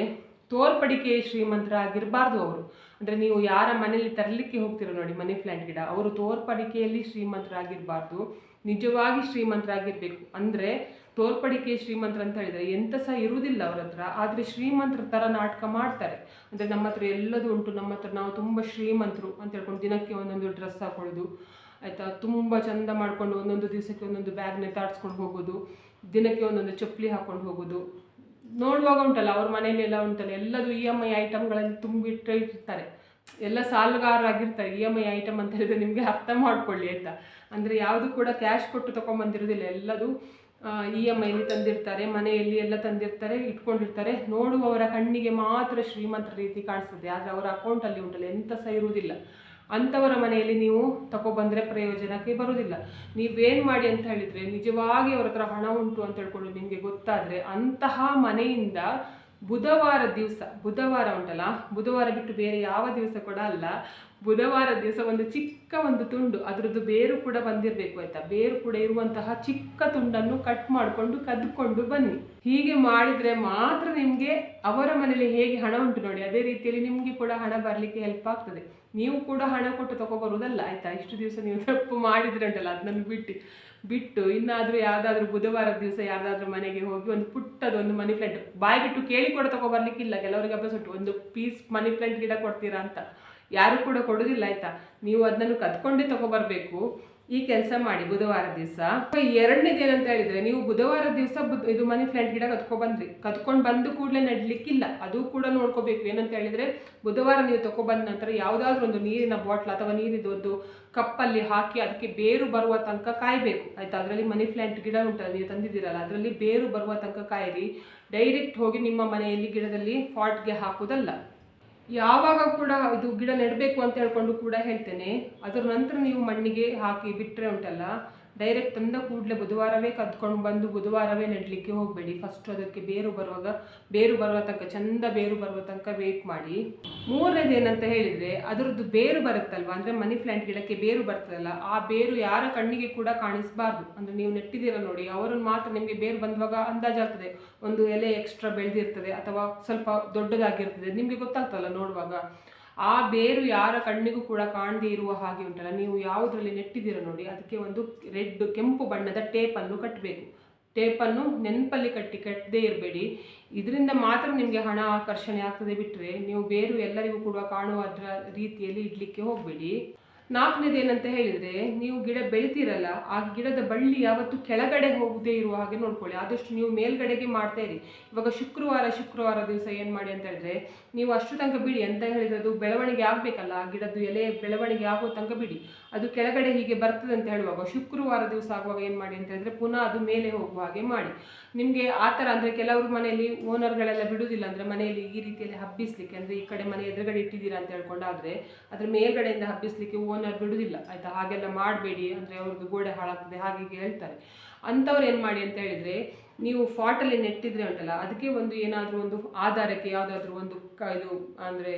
ತೋರ್ಪಡಿಕೆ ಶ್ರೀಮಂತರಾಗಿರಬಾರ್ದು ಅವರು. ಅಂದರೆ ನೀವು ಯಾರ ಮನೆಯಲ್ಲಿ ತರಲಿಕ್ಕೆ ಹೋಗ್ತಿರೋ ನೋಡಿ, ಮನಿ ಪ್ಲ್ಯಾಂಟ್ ಗಿಡ, ಅವರು ತೋರ್ಪಡಿಕೆಯಲ್ಲಿ ಶ್ರೀಮಂತರಾಗಿರಬಾರ್ದು. ನಿಜವಾಗಿ ಶ್ರೀಮಂತರಾಗಿರಬೇಕು. ಅಂದರೆ ತೋರ್ಪಡಿಕೆ ಶ್ರೀಮಂತರ ಅಂತ ಹೇಳಿದರೆ ಎಂತ ಸಹ ಇರುವುದಿಲ್ಲ ಅವ್ರ ಹತ್ರ. ಆದರೆ ಶ್ರೀಮಂತರ ಥರ ನಾಟಕ ಮಾಡ್ತಾರೆ. ಅಂದರೆ ನಮ್ಮ ಹತ್ರ ಎಲ್ಲದೂ ಉಂಟು. ನಮ್ಮ ಹತ್ರ ನಾವು ತುಂಬ ಶ್ರೀಮಂತರು ಅಂತ ಹೇಳ್ಕೊಂಡು ದಿನಕ್ಕೆ ಒಂದೊಂದು ಡ್ರೆಸ್ ಹಾಕೊಳ್ಳೋದು, ಆಯಿತಾ? ತುಂಬ ಚಂದ ಮಾಡ್ಕೊಂಡು ಒಂದೊಂದು ದಿವಸಕ್ಕೆ ಒಂದೊಂದು ಬ್ಯಾಗ್ ತಾಡಿಸ್ಕೊಂಡು ಹೋಗೋದು, ದಿನಕ್ಕೆ ಒಂದೊಂದು ಚಪ್ಪಲಿ ಹಾಕ್ಕೊಂಡು ಹೋಗೋದು. ನೋಡುವಾಗ ಉಂಟಲ್ಲ, ಅವ್ರ ಮನೆಯಲ್ಲಿ ಎಲ್ಲ ಉಂಟಲ್ಲ, ಎಲ್ಲದೂ ಇ ಎಂ ಐ ಐಟಮ್ಗಳಲ್ಲಿ ತುಂಬಿಟ್ಟು ಇರ್ತಾರೆ. ಎಲ್ಲ ಸಾಲುಗಾರರಾಗಿರ್ತಾರೆ ಇ ಎಂ ಐ ಐಟಮ್ ಅಂತ ಹೇಳಿದ್ರೆ ನಿಮಗೆ ಅರ್ಥ ಮಾಡ್ಕೊಳ್ಳಿ ಆಯಿತಾ? ಅಂದರೆ ಯಾವುದು ಕೂಡ ಕ್ಯಾಶ್ ಕೊಟ್ಟು ತೊಗೊಂಬಂದಿರೋದಿಲ್ಲ ಎಲ್ಲದು ಇ ಎಂ ಐಲಿ ತಂದಿರ್ತಾರೆ, ಮನೆಯಲ್ಲಿ ಎಲ್ಲ ತಂದಿರ್ತಾರೆ, ಇಟ್ಕೊಂಡಿರ್ತಾರೆ. ನೋಡುವವರ ಕಣ್ಣಿಗೆ ಮಾತ್ರ ಶ್ರೀಮಂತ ರೀತಿ ಕಾಣಿಸ್ತದೆ ಆದರೆ ಅವರ ಅಕೌಂಟಲ್ಲಿ ಉಂಟಲ್ಲ ಎಂಥ ಸಹ ಇರುವುದಿಲ್ಲ. ಅಂಥವರ ಮನೆಯಲ್ಲಿ ನೀವು ತಗೊಬಂದರೆ ಪ್ರಯೋಜನಕ್ಕೆ ಬರುವುದಿಲ್ಲ. ನೀವೇನು ಮಾಡಿ ಅಂತ ಹೇಳಿದರೆ ನಿಜವಾಗಿ ಅವ್ರ ಹತ್ರ ಹಣ ಉಂಟು ಅಂತ ಹೇಳ್ಕೊಂಡು ನಿಮಗೆ ಗೊತ್ತಾದರೆ ಅಂತಹ ಮನೆಯಿಂದ ಬುಧವಾರ ದಿವಸ, ಬುಧವಾರ ಉಂಟಲ್ಲ? ಬುಧವಾರ ಬಿಟ್ಟು ಬೇರೆ ಯಾವ ದಿವಸ ಕೂಡ ಅಲ್ಲ. ಬುಧವಾರ ದಿವಸ ಒಂದು ಚಿಕ್ಕ ಒಂದು ತುಂಡು, ಅದರದ್ದು ಬೇರು ಕೂಡ ಬಂದಿರಬೇಕು ಆಯಿತಾ? ಬೇರು ಕೂಡ ಇರುವಂತಹ ಚಿಕ್ಕ ತುಂಡನ್ನು ಕಟ್ ಮಾಡಿಕೊಂಡು ಕದ್ಕೊಂಡು ಬನ್ನಿ. ಹೀಗೆ ಮಾಡಿದ್ರೆ ಮಾತ್ರ ನಿಮಗೆ ಅವರ ಮನೇಲಿ ಹೇಗೆ ಹಣ ಉಂಟು ನೋಡಿ, ಅದೇ ರೀತಿಯಲ್ಲಿ ನಿಮಗೆ ಕೂಡ ಹಣ ಬರಲಿಕ್ಕೆ ಹೆಲ್ಪ್ ಆಗ್ತದೆ. ನೀವು ಕೂಡ ಹಣ ಕೊಟ್ಟು ತಗೊಬರುವುದಲ್ಲ ಆಯ್ತಾ? ಇಷ್ಟು ದಿವಸ ನೀವು ತಪ್ಪು ಮಾಡಿದ್ರೆ ಉಂಟಲ್ಲ ಅದನ್ನು ಬಿಟ್ಟು. ಬಿಟ್ಟು ಇನ್ನಾದರೂ ಯಾವುದಾದ್ರೂ ಬುಧವಾರ ದಿವಸ ಯಾವುದಾದ್ರೂ ಮನೆಗೆ ಹೋಗಿ ಒಂದು ಪುಟ್ಟದ ಒಂದು ಮನಿ ಪ್ಲಾಂಟ್ ಬಾಯಿ ಬಿಟ್ಟು ಕೇಳಿ ಕೂಡ ತಗೊಬರ್ಲಿಕ್ಕಿಲ್ಲ ಕೆಲವರಿಗೆ ಅಭ್ಯಾಸ ಉಂಟು ಒಂದು ಪೀಸ್ ಮನಿ ಪ್ಲಾಂಟ್ ಗಿಡ ಕೊಡ್ತೀರಾ ಅಂತ. ಯಾರು ಕೂಡ ಕೊಡೋದಿಲ್ಲ, ಆಯ್ತಾ? ನೀವು ಅದನ್ನು ಕದ್ಕೊಂಡೇ ತಗೊಬರ್ಬೇಕು ಈ ಕೆಲಸ ಮಾಡಿ ಬುಧವಾರ ದಿವಸ. ಎರಡನೇದು ಏನಂತ ಹೇಳಿದ್ರೆ, ನೀವು ಬುಧವಾರ ದಿವಸ ಇದು ಮನಿ ಪ್ಲಾಂಟ್ ಗಿಡ ಬಂದ್ರಿ ಕದ್ಕೊಂಡು ಬಂದು ಕೂಡಲೇ ನಡ್ಲಿಕ್ಕಿಲ್ಲ. ಅದು ಕೂಡ ನೋಡ್ಕೋಬೇಕು. ಏನಂತ ಹೇಳಿದ್ರೆ, ಬುಧವಾರ ನೀವು ತಗೊಬಂದ ನಂತರ ಯಾವುದಾದ್ರೂ ಒಂದು ನೀರಿನ ಬಾಟ್ಲ್ ಅಥವಾ ನೀರಿದ್ದು ಕಪ್ಪಲ್ಲಿ ಹಾಕಿ ಅದಕ್ಕೆ ಬೇರು ಬರುವ ತನಕ ಕಾಯಬೇಕು. ಆಯ್ತಾ? ಅದರಲ್ಲಿ ಮನಿ ಪ್ಲಾಂಟ್ ಗಿಡ ಉಂಟಲ್ಲ, ನೀವು ತಂದಿದ್ದೀರಲ್ಲ, ಅದರಲ್ಲಿ ಬೇರು ಬರುವ ತನಕ ಕಾಯಿರಿ. ಡೈರೆಕ್ಟ್ ಹೋಗಿ ನಿಮ್ಮ ಮನೆಯಲ್ಲಿ ಗಿಡದಲ್ಲಿ ಫಾಟ್ಗೆ ಹಾಕುವುದಲ್ಲ ಯಾವಾಗ ಕೂಡ ಇದು ಗಿಡ ನೆಡಬೇಕು ಅಂತ ಹೇಳ್ಕೊಂಡು ಕೂಡ ಹೇಳ್ತೇನೆ. ಅದರ ನಂತರ ನೀವು ಮಣ್ಣಿಗೆ ಹಾಕಿ ಬಿಟ್ಟರೆ ಉಂಟಲ್ಲ? ಡೈರೆಕ್ಟ್ ತಂದ ಕೂಡಲೇ ಬುಧವಾರವೇ ಕದ್ಕೊಂಡು ಬಂದು ಬುಧವಾರವೇ ನೆಡಲಿಕ್ಕೆ ಹೋಗಬೇಡಿ. ಫಸ್ಟ್ ಅದಕ್ಕೆ ಬೇರು ಬರುವಾಗ, ಬೇರು ಬರುವ ತನಕ, ಚಂದ ಬೇರು ಬರುವ ತನಕ ವೇಟ್ ಮಾಡಿ. ಮೂರನೇದು ಏನಂತ ಹೇಳಿದರೆ, ಅದರದ್ದು ಬೇರು ಬರುತ್ತಲ್ವ? ಅಂದರೆ ಮನಿ ಪ್ಲಾಂಟ್ ಗಿಡಕ್ಕೆ ಬೇರು ಬರ್ತದಲ್ಲ, ಆ ಬೇರು ಯಾರ ಕಣ್ಣಿಗೆ ಕೂಡ ಕಾಣಿಸಬಾರ್ದು. ಅಂದರೆ ನೀವು ನೆಟ್ಟಿದ್ದೀರ ನೋಡಿ, ಅವರನ್ನು ಮಾತ್ರ ನಿಮಗೆ ಬೇರು ಬಂದಾಗ ಅಂದಾಜಾಗ್ತದೆ ಒಂದು ಎಲೆ ಎಕ್ಸ್ಟ್ರಾ ಬೆಳೆದಿರ್ತದೆ ಅಥವಾ ಸ್ವಲ್ಪ ದೊಡ್ಡದಾಗಿರ್ತದೆ. ನಿಮಗೆ ಗೊತ್ತಾಗ್ತಲ್ಲ ನೋಡುವಾಗ. ಆ ಬೇರು ಯಾರ ಕಣ್ಣಿಗೂ ಕೂಡ ಕಾಣದೇ ಇರುವ ಹಾಗೆ ಉಂಟಲ್ಲ. ನೀವು ಯಾವುದರಲ್ಲಿ ನೆಟ್ಟಿದ್ದೀರ ನೋಡಿ, ಅದಕ್ಕೆ ಒಂದು ರೆಡ್ ಕೆಂಪು ಬಣ್ಣದ ಟೇಪನ್ನು ಕಟ್ಟಬೇಕು ಟೇಪನ್ನು ನೆನಪಲ್ಲಿ ಕಟ್ಟಿ ಕಟ್ಟದೇ ಇರಬೇಡಿ. ಇದರಿಂದ ಮಾತ್ರ ನಿಮಗೆ ಹಣ ಆಕರ್ಷಣೆ ಆಗ್ತದೆ ಬಿಟ್ಟರೆ ನೀವು ಬೇರು ಎಲ್ಲರಿಗೂ ಕೂಡ ಕಾಣುವ ರೀತಿಯಲ್ಲಿ ಇಡಲಿಕ್ಕೆ ಹೋಗಬೇಡಿ. ನಾಲ್ಕನೇದು ಏನಂತ ಹೇಳಿದರೆ, ನೀವು ಗಿಡ ಬೆಳಿತೀರಲ್ಲ, ಆ ಗಿಡದ ಬಳ್ಳಿ ಯಾವತ್ತು ಕೆಳಗಡೆ ಹೋಗದೇ ಇರುವ ಹಾಗೆ ನೋಡ್ಕೊಳ್ಳಿ. ಆದಷ್ಟು ನೀವು ಮೇಲ್ಗಡೆಗೆ ಮಾಡ್ತಾ ಇರಿ. ಇವಾಗ ಶುಕ್ರವಾರ ಶುಕ್ರವಾರ ದಿವಸ ಏನು ಮಾಡಿ ಅಂತ ಹೇಳಿದ್ರೆ, ನೀವು ಅಷ್ಟು ತನಕ ಬಿಡಿ. ಅಂತ ಹೇಳಿದ್ರೆ ಅದು ಬೆಳವಣಿಗೆ ಆಗಬೇಕಲ್ಲ, ಆ ಗಿಡದ್ದು ಎಲೆ ಬೆಳವಣಿಗೆ ಆಗೋ ತನಕ ಬಿಡಿ. ಅದು ಕೆಳಗಡೆ ಹೀಗೆ ಬರ್ತದೆ ಅಂತ ಹೇಳುವಾಗ, ಶುಕ್ರವಾರ ದಿವಸ ಆಗುವಾಗ ಏನು ಮಾಡಿ ಅಂತ ಹೇಳಿದ್ರೆ ಪುನಃ ಅದು ಮೇಲೆ ಹೋಗುವ ಹಾಗೆ ಮಾಡಿ. ನಿಮಗೆ ಆ ಥರ ಅಂದರೆ ಕೆಲವರು ಮನೆಯಲ್ಲಿ ಓನರ್ಗಳೆಲ್ಲ ಬಿಡುವುದಿಲ್ಲ ಅಂದರೆ ಮನೆಯಲ್ಲಿ ಈ ರೀತಿಯಲ್ಲಿ ಹಬ್ಬಿಸಲಿಕ್ಕೆ ಅಂದರೆ ಈ ಕಡೆ ಮನೆ ಎದುರುಗಡೆ ಇಟ್ಟಿದ್ದೀರಾ ಅಂತ ಹೇಳ್ಕೊಂಡಾದರೆ ಅದ್ರ ಮೇಲ್ಗಡೆಯಿಂದ ಹಬ್ಬಿಸ್ಲಿಕ್ಕೆ ಓನರ್ ಬಿಡುವುದಿಲ್ಲ ಆಯಿತಾ? ಹಾಗೆಲ್ಲ ಮಾಡಬೇಡಿ ಅಂದರೆ ಅವ್ರದ್ದು ಗೋಡೆ ಹಾಳಾಗ್ತದೆ ಹಾಗೆ ಹೇಳ್ತಾರೆ. ಅಂಥವ್ರು ಏನು ಮಾಡಿ ಅಂತ ಹೇಳಿದರೆ ನೀವು ಫಾಟಲ್ಲಿ ನೆಟ್ಟಿದ್ರೆ ಉಂಟಲ್ಲ, ಅದಕ್ಕೆ ಒಂದು ಏನಾದರೂ ಒಂದು ಆಧಾರಕ್ಕೆ ಯಾವುದಾದ್ರೂ ಒಂದು ಕ ಇದು ಅಂದರೆ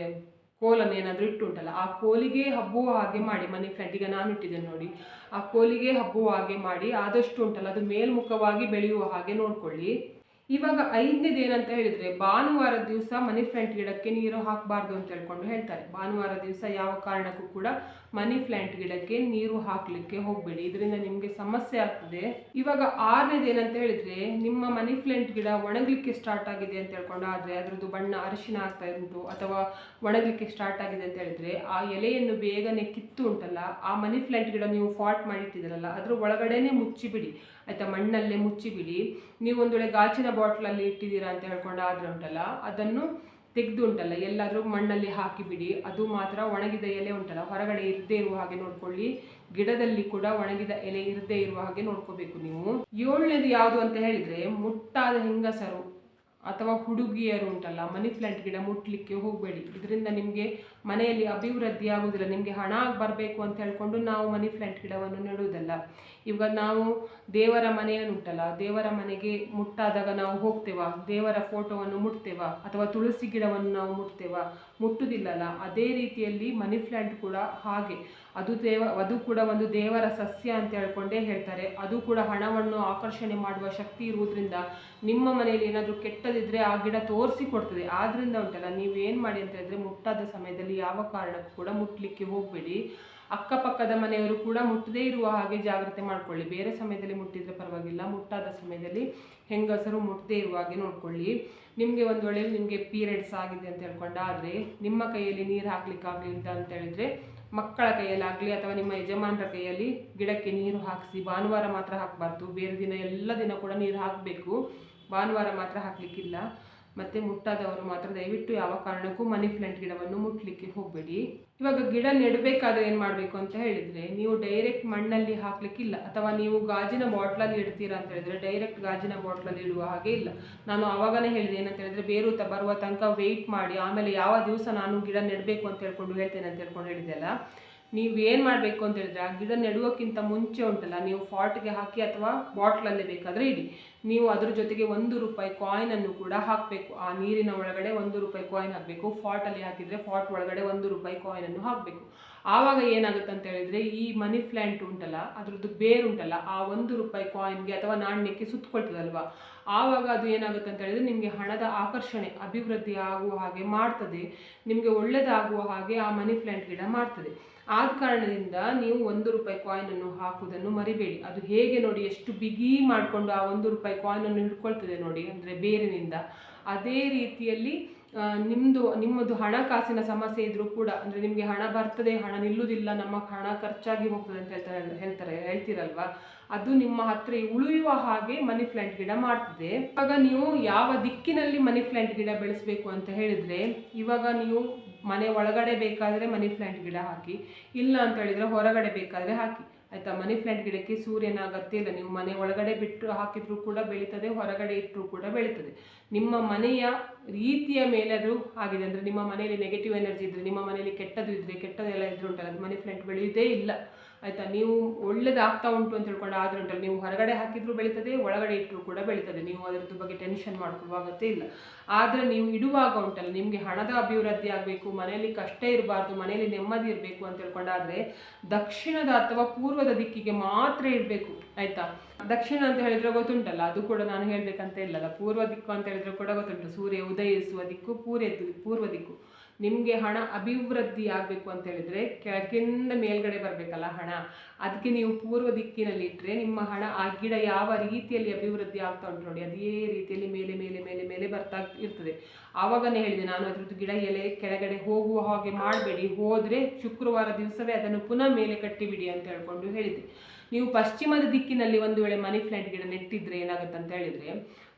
ಕೋಲನ್ನು ಏನಾದರೂ ಇಟ್ಟುಂಟಲ್ಲ, ಆ ಕೋಲಿಗೆ ಹಬ್ಬುವ ಹಾಗೆ ಮಾಡಿ, ಮನೆ ಪ್ಲಾಂಟ್ ನಾನು ಇಟ್ಟಿದ್ದೇನೆ ನೋಡಿ, ಆ ಕೋಲಿಗೆ ಹಬ್ಬುವ ಹಾಗೆ ಮಾಡಿ, ಆದಷ್ಟು ಉಂಟಲ್ಲ, ಅದು ಮೇಲ್ಮುಖವಾಗಿ ಬೆಳೆಯುವ ಹಾಗೆ ನೋಡ್ಕೊಳ್ಳಿ. ಇವಾಗ ಐದನೇದು ಏನಂತ ಹೇಳಿದ್ರೆ, ಭಾನುವಾರ ದಿವಸ ಮನಿ ಪ್ಲ್ಯಾಂಟ್ ಗಿಡಕ್ಕೆ ನೀರು ಹಾಕಬಾರ್ದು ಅಂತ ಹೇಳ್ಕೊಂಡು ಹೇಳ್ತಾರೆ. ಭಾನುವಾರ ದಿವಸ ಯಾವ ಕಾರಣಕ್ಕೂ ಕೂಡ ಮನಿ ಪ್ಲ್ಯಾಂಟ್ ಗಿಡಕ್ಕೆ ನೀರು ಹಾಕಲಿಕ್ಕೆ ಹೋಗಬೇಡಿ. ಇದರಿಂದ ನಿಮಗೆ ಸಮಸ್ಯೆ ಆಗ್ತದೆ. ಇವಾಗ ಆರನೇದು ಏನಂತ ಹೇಳಿದರೆ, ನಿಮ್ಮ ಮನಿ ಪ್ಲ್ಯಾಂಟ್ ಗಿಡ ಒಣಗಲಿಕ್ಕೆ ಸ್ಟಾರ್ಟ್ ಆಗಿದೆ ಅಂತ ಹೇಳ್ಕೊಂಡು ಆದರೆ ಅದರದ್ದು ಬಣ್ಣ ಅರಿಶಿನ ಆಗ್ತಾ ಉಂಟು ಅಥವಾ ಒಣಗಲಿಕ್ಕೆ ಸ್ಟಾರ್ಟ್ ಆಗಿದೆ ಅಂತ ಹೇಳಿದರೆ, ಆ ಎಲೆಯನ್ನು ಬೇಗನೆ ಕಿತ್ತು ಉಂಟಲ್ಲ, ಆ ಮನಿ ಪ್ಲ್ಯಾಂಟ್ ಗಿಡ ನೀವು ಫಾಟ್ ಮಾಡಿಟ್ಟಿದ್ದೀರಲ್ಲ, ಅದರ ಒಳಗಡೆನೆ ಮುಚ್ಚಿಬಿಡಿ. ಆಯಿತಾ, ಮಣ್ಣಲ್ಲೇ ಮುಚ್ಚಿಬಿಡಿ. ನೀವು ವೇಳೆ ಗಾಜಿನ ಬಾಟ್ಲಲ್ಲಿ ಇಟ್ಟಿದ್ದೀರಾ ಅಂತ ಹೇಳ್ಕೊಂಡು ಆದರೆ ಉಂಟಲ್ಲ, ಅದನ್ನು ತೆಗೆದು ಉಂಟಲ್ಲ, ಎಲ್ಲಾದರೂ ಮಣ್ಣಲ್ಲಿ ಹಾಕಿಬಿಡಿ. ಅದು ಮಾತ್ರ ಒಣಗಿದ ಎಲೆ ಉಂಟಲ್ಲ, ಹೊರಗಡೆ ಇರದೇ ಇರುವ ಹಾಗೆ ನೋಡ್ಕೊಳ್ಳಿ. ಗಿಡದಲ್ಲಿ ಕೂಡ ಒಣಗಿದ ಎಲೆ ಇರದೇ ಇರುವ ಹಾಗೆ ನೋಡ್ಕೋಬೇಕು ನೀವು. ಏಳನೇದು ಯಾವುದು ಅಂತ ಹೇಳಿದರೆ, ಮುಟ್ಟಾದ ಹೆಂಗಸರು ಅಥವಾ ಹುಡುಗಿಯರು ಉಂಟಲ್ಲ, ಮನಿ ಪ್ಲಾಂಟ್ ಗಿಡ ಮುಟ್ಲಿಕ್ಕೆ ಹೋಗಬೇಡಿ. ಇದರಿಂದ ನಿಮಗೆ ಮನೆಯಲ್ಲಿ ಅಭಿವೃದ್ಧಿ ಆಗುವುದಿಲ್ಲ ನಿಮಗೆ ಹಣ ಬರಬೇಕು ಅಂತ ಹೇಳ್ಕೊಂಡು ನಾವು ಮನಿ ಪ್ಲಾಂಟ್ ಗಿಡವನ್ನು ನೆಡುವುದಲ್ಲ. ಇವಾಗ ನಾವು ದೇವರ ಮನೆಯನ್ನುಂಟಲ್ಲ, ದೇವರ ಮನೆಗೆ ಮುಟ್ಟಾದಾಗ ನಾವು ಹೋಗ್ತೇವಾ? ದೇವರ ಫೋಟೋವನ್ನು ಮುಟ್ತೇವಾ? ಅಥವಾ ತುಳಸಿ ಗಿಡವನ್ನು ನಾವು ಮುಟ್ತೇವಾ? ಮುಟ್ಟುವುದಿಲ್ಲಲ್ಲ ಅದೇ ರೀತಿಯಲ್ಲಿ ಮನಿ ಪ್ಲಾಂಟ್ ಕೂಡ ಹಾಗೆ. ಅದು ದೇವ, ಅದು ಕೂಡ ಒಂದು ದೇವರ ಸಸ್ಯ ಅಂತ ಹೇಳ್ಕೊಂಡೇ ಹೇಳ್ತಾರೆ. ಅದು ಕೂಡ ಹಣವನ್ನು ಆಕರ್ಷಣೆ ಮಾಡುವ ಶಕ್ತಿ ಇರುವುದರಿಂದ ನಿಮ್ಮ ಮನೆಯಲ್ಲಿ ಏನಾದರೂ ಕೆಟ್ಟದಿದ್ದರೆ ಆ ಗಿಡ ತೋರಿಸಿ ಕೊಡ್ತದೆ. ಆದ್ದರಿಂದ ಉಂಟಲ್ಲ, ನೀವು ಏನು ಮಾಡಿ ಅಂತ ಹೇಳಿದ್ರೆ ಮುಟ್ಟಾದ ಸಮಯದಲ್ಲಿ ಯಾವ ಕಾರಣಕ್ಕೂ ಕೂಡ ಮುಟ್ಟಲಿಕ್ಕೆ ಹೋಗಬೇಡಿ. ಅಕ್ಕಪಕ್ಕದ ಮನೆಯವರು ಕೂಡ ಮುಟ್ಟದೇ ಇರುವ ಹಾಗೆ ಜಾಗ್ರತೆ ಮಾಡ್ಕೊಳ್ಳಿ. ಬೇರೆ ಸಮಯದಲ್ಲಿ ಮುಟ್ಟಿದ್ರೆ ಪರವಾಗಿಲ್ಲ, ಮುಟ್ಟಾದ ಸಮಯದಲ್ಲಿ ಹೆಂಗಸರು ಮುಟ್ಟದೇ ಇರುವ ಹಾಗೆ ನೋಡ್ಕೊಳ್ಳಿ. ನಿಮಗೆ ಒಂದು ವೇಳೆ ನಿಮಗೆ ಪೀರಿಯಡ್ಸ್ ಆಗಿದೆ ಅಂತ ಹೇಳ್ಕೊಂಡಾದರೆ, ನಿಮ್ಮ ಕೈಯಲ್ಲಿ ನೀರು ಹಾಕ್ಲಿಕ್ಕಾಗಲಿಲ್ಲ ಅಂತ ಹೇಳಿದ್ರೆ ಮಕ್ಕಳ ಕೈಯಲ್ಲಾಗಲಿ ಅಥವಾ ನಿಮ್ಮ ಯಜಮಾನರ ಕೈಯಲ್ಲಿ ಗಿಡಕ್ಕೆ ನೀರು ಹಾಕಿಸಿ, ಭಾನುವಾರ ಮಾತ್ರ ಹಾಕಬಾರ್ದು. ಬೇರೆ ದಿನ ಎಲ್ಲ ದಿನ ಕೂಡ ನೀರು ಹಾಕಬೇಕು. ಭಾನುವಾರ ಮಾತ್ರ ಹಾಕಲಿಕ್ಕಿಲ್ಲ. ಮತ್ತೆ ಮುಟ್ಟಾದವರು ಮಾತ್ರ ದಯವಿಟ್ಟು ಯಾವ ಕಾರಣಕ್ಕೂ ಮನಿ ಪ್ಲಾಂಟ್ ಗಿಡವನ್ನು ಮುಟ್ಟಲಿಕ್ಕೆ ಹೋಗಬೇಡಿ. ಇವಾಗ ಗಿಡ ನೆಡಬೇಕಾದ್ರೆ ಏನು ಮಾಡಬೇಕು ಅಂತ ಹೇಳಿದ್ರೆ ನೀವು ಡೈರೆಕ್ಟ್ ಮಣ್ಣಲ್ಲಿ ಹಾಕಲಿಕ್ಕಿಲ್ಲ ಅಥವಾ ನೀವು ಗಾಜಿನ ಬಾಟ್ಲಲ್ಲಿ ಇಡ್ತೀರಾ ಅಂತ ಹೇಳಿದ್ರೆ ಡೈರೆಕ್ಟ್ ಗಾಜಿನ ಬಾಟ್ಲಲ್ಲಿ ಇಡುವ ಹಾಗೆ ಇಲ್ಲ. ನಾನು ಆವಾಗನೇ ಹೇಳಿದೆ ಏನಂತ ಹೇಳಿದ್ರೆ ಬೇರು ಬರುವ ತನಕ ವೆಯ್ಟ್ ಮಾಡಿ, ಆಮೇಲೆ ಯಾವ ದಿವಸ ನಾನು ಗಿಡ ನೆಡಬೇಕು ಅಂತ ಹೇಳ್ಕೊಂಡು ಹೇಳ್ತೇನೆ ಅಂತ ಹೇಳ್ಕೊಂಡು ಹೇಳಿದೆ ಅಲ್ಲ. ನೀವು ಏನು ಮಾಡಬೇಕು ಅಂತ ಹೇಳಿದ್ರೆ ಆ ಗಿಡ ನೆಡುವಕ್ಕಿಂತ ಮುಂಚೆ ಉಂಟಲ್ಲ, ನೀವು ಫಾಟ್ಗೆ ಹಾಕಿ ಅಥವಾ ಬಾಟ್ಲಲ್ಲೇ ಬೇಕಾದರೆ ಇಡಿ. ನೀವು ಅದ್ರ ಜೊತೆಗೆ ಒಂದು ರೂಪಾಯಿ ಕಾಯಿನನ್ನು ಕೂಡ ಹಾಕಬೇಕು. ಆ ನೀರಿನ ಒಳಗಡೆ ಒಂದು ರೂಪಾಯಿ ಕಾಯಿನ್ ಹಾಕಬೇಕು. ಫಾಟಲ್ಲಿ ಹಾಕಿದರೆ ಫಾಟ್ ಒಳಗಡೆ ಒಂದು ರೂಪಾಯಿ ಕಾಯಿನನ್ನು ಹಾಕಬೇಕು. ಆವಾಗ ಏನಾಗುತ್ತೆ ಅಂತ ಹೇಳಿದರೆ ಈ ಮನಿ ಪ್ಲ್ಯಾಂಟ್ ಉಂಟಲ್ಲ, ಅದ್ರದ್ದು ಬೇರು ಉಂಟಲ್ಲ, ಆ ಒಂದು ರೂಪಾಯಿ ಕಾಯಿನ್ಗೆ ಅಥವಾ ನಾಣ್ಯಕ್ಕೆ ಸುತ್ತಕೊಳ್ತದಲ್ವಾ ಆವಾಗ ಅದು ಏನಾಗುತ್ತೆ ಅಂತ ಹೇಳಿದರೆ ನಿಮಗೆ ಹಣದ ಆಕರ್ಷಣೆ, ಅಭಿವೃದ್ಧಿ ಆಗುವ ಹಾಗೆ ಮಾಡ್ತದೆ. ನಿಮಗೆ ಒಳ್ಳೆಯದಾಗುವ ಹಾಗೆ ಆ ಮನಿ ಪ್ಲ್ಯಾಂಟ್ ಗಿಡ ಮಾಡ್ತದೆ. ಆದ ಕಾರಣದಿಂದ ನೀವು ಒಂದು ರೂಪಾಯಿ ಕಾಯಿನನ್ನು ಹಾಕುವುದನ್ನು ಮರಿಬೇಡಿ. ಅದು ಹೇಗೆ ನೋಡಿ, ಎಷ್ಟು ಬಿಗಿ ಮಾಡಿಕೊಂಡು ಆ ಒಂದು ರೂಪಾಯಿ ಕಾಯಿನನ್ನು ಹಿಡ್ಕೊಳ್ತದೆ ನೋಡಿ, ಅಂದರೆ ಬೇರಿನಿಂದ. ಅದೇ ರೀತಿಯಲ್ಲಿ ನಿಮ್ಮದು ನಿಮ್ಮದು ಹಣಕಾಸಿನ ಸಮಸ್ಯೆ ಇದ್ದರೂ ಕೂಡ, ಅಂದರೆ ನಿಮಗೆ ಹಣ ಬರ್ತದೆ, ಹಣ ನಿಲ್ಲುವುದಿಲ್ಲ, ನಮ್ಮ ಹಣ ಖರ್ಚಾಗಿ ಹೋಗ್ತದೆ ಅಂತ ಹೇಳ್ತಾರೆ ಹೇಳ್ತಾರೆ, ಹೇಳ್ತೀರಲ್ವಾ? ಅದು ನಿಮ್ಮ ಹತ್ರ ಉಳಿಯುವ ಹಾಗೆ ಮನಿ ಪ್ಲಾಂಟ್ ಗಿಡ ಮಾಡ್ತದೆ. ಇವಾಗ ನೀವು ಯಾವ ದಿಕ್ಕಿನಲ್ಲಿ ಮನಿ ಪ್ಲಾಂಟ್ ಗಿಡ ಬೆಳೆಸಬೇಕು ಅಂತ ಹೇಳಿದ್ರೆ, ಇವಾಗ ನೀವು ಮನೆ ಒಳಗಡೆ ಬೇಕಾದರೆ ಮನಿ ಪ್ಲಾಂಟ್ ಗಿಡ ಹಾಕಿ, ಇಲ್ಲ ಅಂತ ಹೇಳಿದರೆ ಹೊರಗಡೆ ಬೇಕಾದರೆ ಹಾಕಿ. ಆಯಿತಾ? ಮನಿ ಪ್ಲಾಂಟ್ ಗಿಡಕ್ಕೆ ಸೂರ್ಯನ ಅಗತ್ಯ ಇಲ್ಲ. ನೀವು ಮನೆ ಒಳಗಡೆ ಬಿಟ್ಟು ಹಾಕಿದ್ರೂ ಕೂಡ ಬೆಳೀತದೆ, ಹೊರಗಡೆ ಇಟ್ಟರೂ ಕೂಡ ಬೆಳೀತದೆ. ನಿಮ್ಮ ಮನೆಯ ರೀತಿಯ ಮೇಲೆ ಅದು ಆಗಿದೆ ಅಂದರೆ ನಿಮ್ಮ ಮನೆಯಲ್ಲಿ ನೆಗೆಟಿವ್ ಎನರ್ಜಿ ಇದ್ದರೆ ನಿಮ್ಮ ಮನೆಯಲ್ಲಿ ಕೆಟ್ಟದ್ದು ಇದ್ದರೆ ಕೆಟ್ಟದೆಲ್ಲ ಎಲ್ಲ ಉಂಟಲ್ಲ, ಅದು ಮನಿ ಪ್ಲಾಂಟ್ ಬೆಳೆಯುವುದೇ ಇಲ್ಲ. ಆಯ್ತಾ? ನೀವು ಒಳ್ಳೇದಾಗ್ತಾ ಉಂಟು ಅಂತ ಹೇಳ್ಕೊಂಡು ಆದ್ರೆ ಉಂಟಲ್ಲ, ನೀವು ಹೊರಗಡೆ ಹಾಕಿದ್ರು ಬೆಳೀತದೆ, ಒಳಗಡೆ ಇಟ್ಟರೂ ಕೂಡ ಬೆಳೀತದೆ. ನೀವು ಅದರದ್ದು ಬಗ್ಗೆ ಟೆನ್ಷನ್ ಮಾಡ್ಕೊಳ್ಳುವ ಅಗತ್ಯ ಇಲ್ಲ. ಆದರೆ ನೀವು ಇಡುವಾಗ ಉಂಟಲ್ಲ, ನಿಮಗೆ ಹಣದ ಅಭಿವೃದ್ಧಿ ಆಗಬೇಕು, ಮನೆಯಲ್ಲಿ ಕಷ್ಟ ಇರಬಾರ್ದು, ಮನೆಯಲ್ಲಿ ನೆಮ್ಮದಿ ಇರಬೇಕು ಅಂತ ಹೇಳ್ಕೊಂಡಾದ್ರೆ ದಕ್ಷಿಣದ ಅಥವಾ ಪೂರ್ವದ ದಿಕ್ಕಿಗೆ ಮಾತ್ರ ಇಡಬೇಕು ಆಯಿತಾ? ದಕ್ಷಿಣ ಅಂತ ಹೇಳಿದ್ರೆ ಗೊತ್ತುಂಟಲ್ಲ, ಅದು ಕೂಡ ನಾನು ಹೇಳಬೇಕಂತ ಇಲ್ಲಲ್ಲ ಪೂರ್ವ ದಿಕ್ಕು ಅಂತ ಹೇಳಿದ್ರೆ ಕೂಡ ಗೊತ್ತುಂಟು. ಸೂರ್ಯ ಉದಯಿಸುವ ದಿಕ್ಕು, ಪೂರ್ವ ಪೂರ್ವ ದಿಕ್ಕು. ನಿಮಗೆ ಹಣ ಅಭಿವೃದ್ಧಿ ಆಗಬೇಕು ಅಂತ ಹೇಳಿದರೆ ಕೆಳಗಿಂದ ಮೇಲ್ಗಡೆ ಬರಬೇಕಲ್ಲ ಹಣ. ಅದಕ್ಕೆ ನೀವು ಪೂರ್ವ ದಿಕ್ಕಿನಲ್ಲಿ ಇಟ್ಟರೆ ನಿಮ್ಮ ಹಣ ಆ ಗಿಡ ಯಾವ ರೀತಿಯಲ್ಲಿ ಅಭಿವೃದ್ಧಿ ಆಗ್ತಾ ಉಂಟು ನೋಡಿ, ಅದೇ ರೀತಿಯಲ್ಲಿ ಮೇಲೆ ಮೇಲೆ ಮೇಲೆ ಮೇಲೆ ಬರ್ತಾ ಇರ್ತದೆ. ಆವಾಗನೇ ಹೇಳಿದೆ, ನಾನು ಅದ್ರದ್ದು ಗಿಡ ಎಲೆ ಕೆಳಗಡೆ ಹೋಗುವ ಹಾಗೆ ಮಾಡಬೇಡಿ. ಹೋದರೆ ಶುಕ್ರವಾರ ದಿವಸವೇ ಅದನ್ನು ಪುನಃ ಮೇಲೆ ಕಟ್ಟಿಬಿಡಿ ಅಂತ ಹೇಳ್ಕೊಂಡು ಹೇಳಿದೆ. ನೀವು ಪಶ್ಚಿಮದ ದಿಕ್ಕಿನಲ್ಲಿ ಒಂದು ವೇಳೆ ಮನಿ ಪ್ಲಾಂಟ್ ಗಿಡ ನೆಟ್ಟಿದ್ರೆ ಏನಾಗುತ್ತೆ ಅಂತ ಹೇಳಿದರೆ,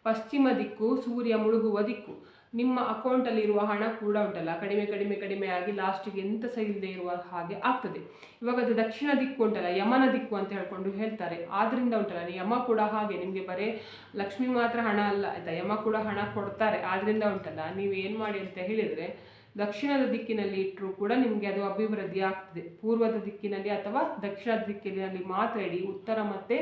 ಪಶ್ಚಿಮ ದಿಕ್ಕು ಸೂರ್ಯ ಮುಳುಗುವ ದಿಕ್ಕು. ನಿಮ್ಮ ಅಕೌಂಟಲ್ಲಿ ಇರುವ ಹಣ ಕೂಡ ಉಂಟಲ್ಲ, ಕಡಿಮೆ ಕಡಿಮೆ ಕಡಿಮೆ ಆಗಿ ಲಾಸ್ಟಿಗೆ ಎಂತ ಸಹ ಇಲ್ಲದೆ ಇರುವ ಹಾಗೆ ಆಗ್ತದೆ. ಇವಾಗ ಅದು ದಕ್ಷಿಣ ದಿಕ್ಕು ಉಂಟಲ್ಲ, ಯಮನ ದಿಕ್ಕು ಅಂತ ಹೇಳ್ಕೊಂಡು ಹೇಳ್ತಾರೆ. ಆದ್ರಿಂದ ಉಂಟಲ್ಲ ಯಮ ಕೂಡ ಹಾಗೆ, ನಿಮಗೆ ಬರೇ ಲಕ್ಷ್ಮಿ ಮಾತ್ರ ಹಣ ಅಲ್ಲ, ಆಯ್ತಾ? ಯಮ ಕೂಡ ಹಣ ಕೊಡ್ತಾರೆ. ಆದ್ರಿಂದ ಉಂಟಲ್ಲ, ನೀವು ಏನು ಮಾಡಿ ಅಂತ ಹೇಳಿದರೆ ದಕ್ಷಿಣದ ದಿಕ್ಕಿನಲ್ಲಿ ಇಟ್ಟರೂ ಕೂಡ ನಿಮಗೆ ಅದು ಅಭಿವೃದ್ಧಿ ಆಗ್ತದೆ. ಪೂರ್ವದ ದಿಕ್ಕಿನಲ್ಲಿ ಅಥವಾ ದಕ್ಷಿಣ ದಿಕ್ಕಿನಲ್ಲಿ ಮಾತ್ರ ಇಡಿ, ಉತ್ತರ ಮತ್ತು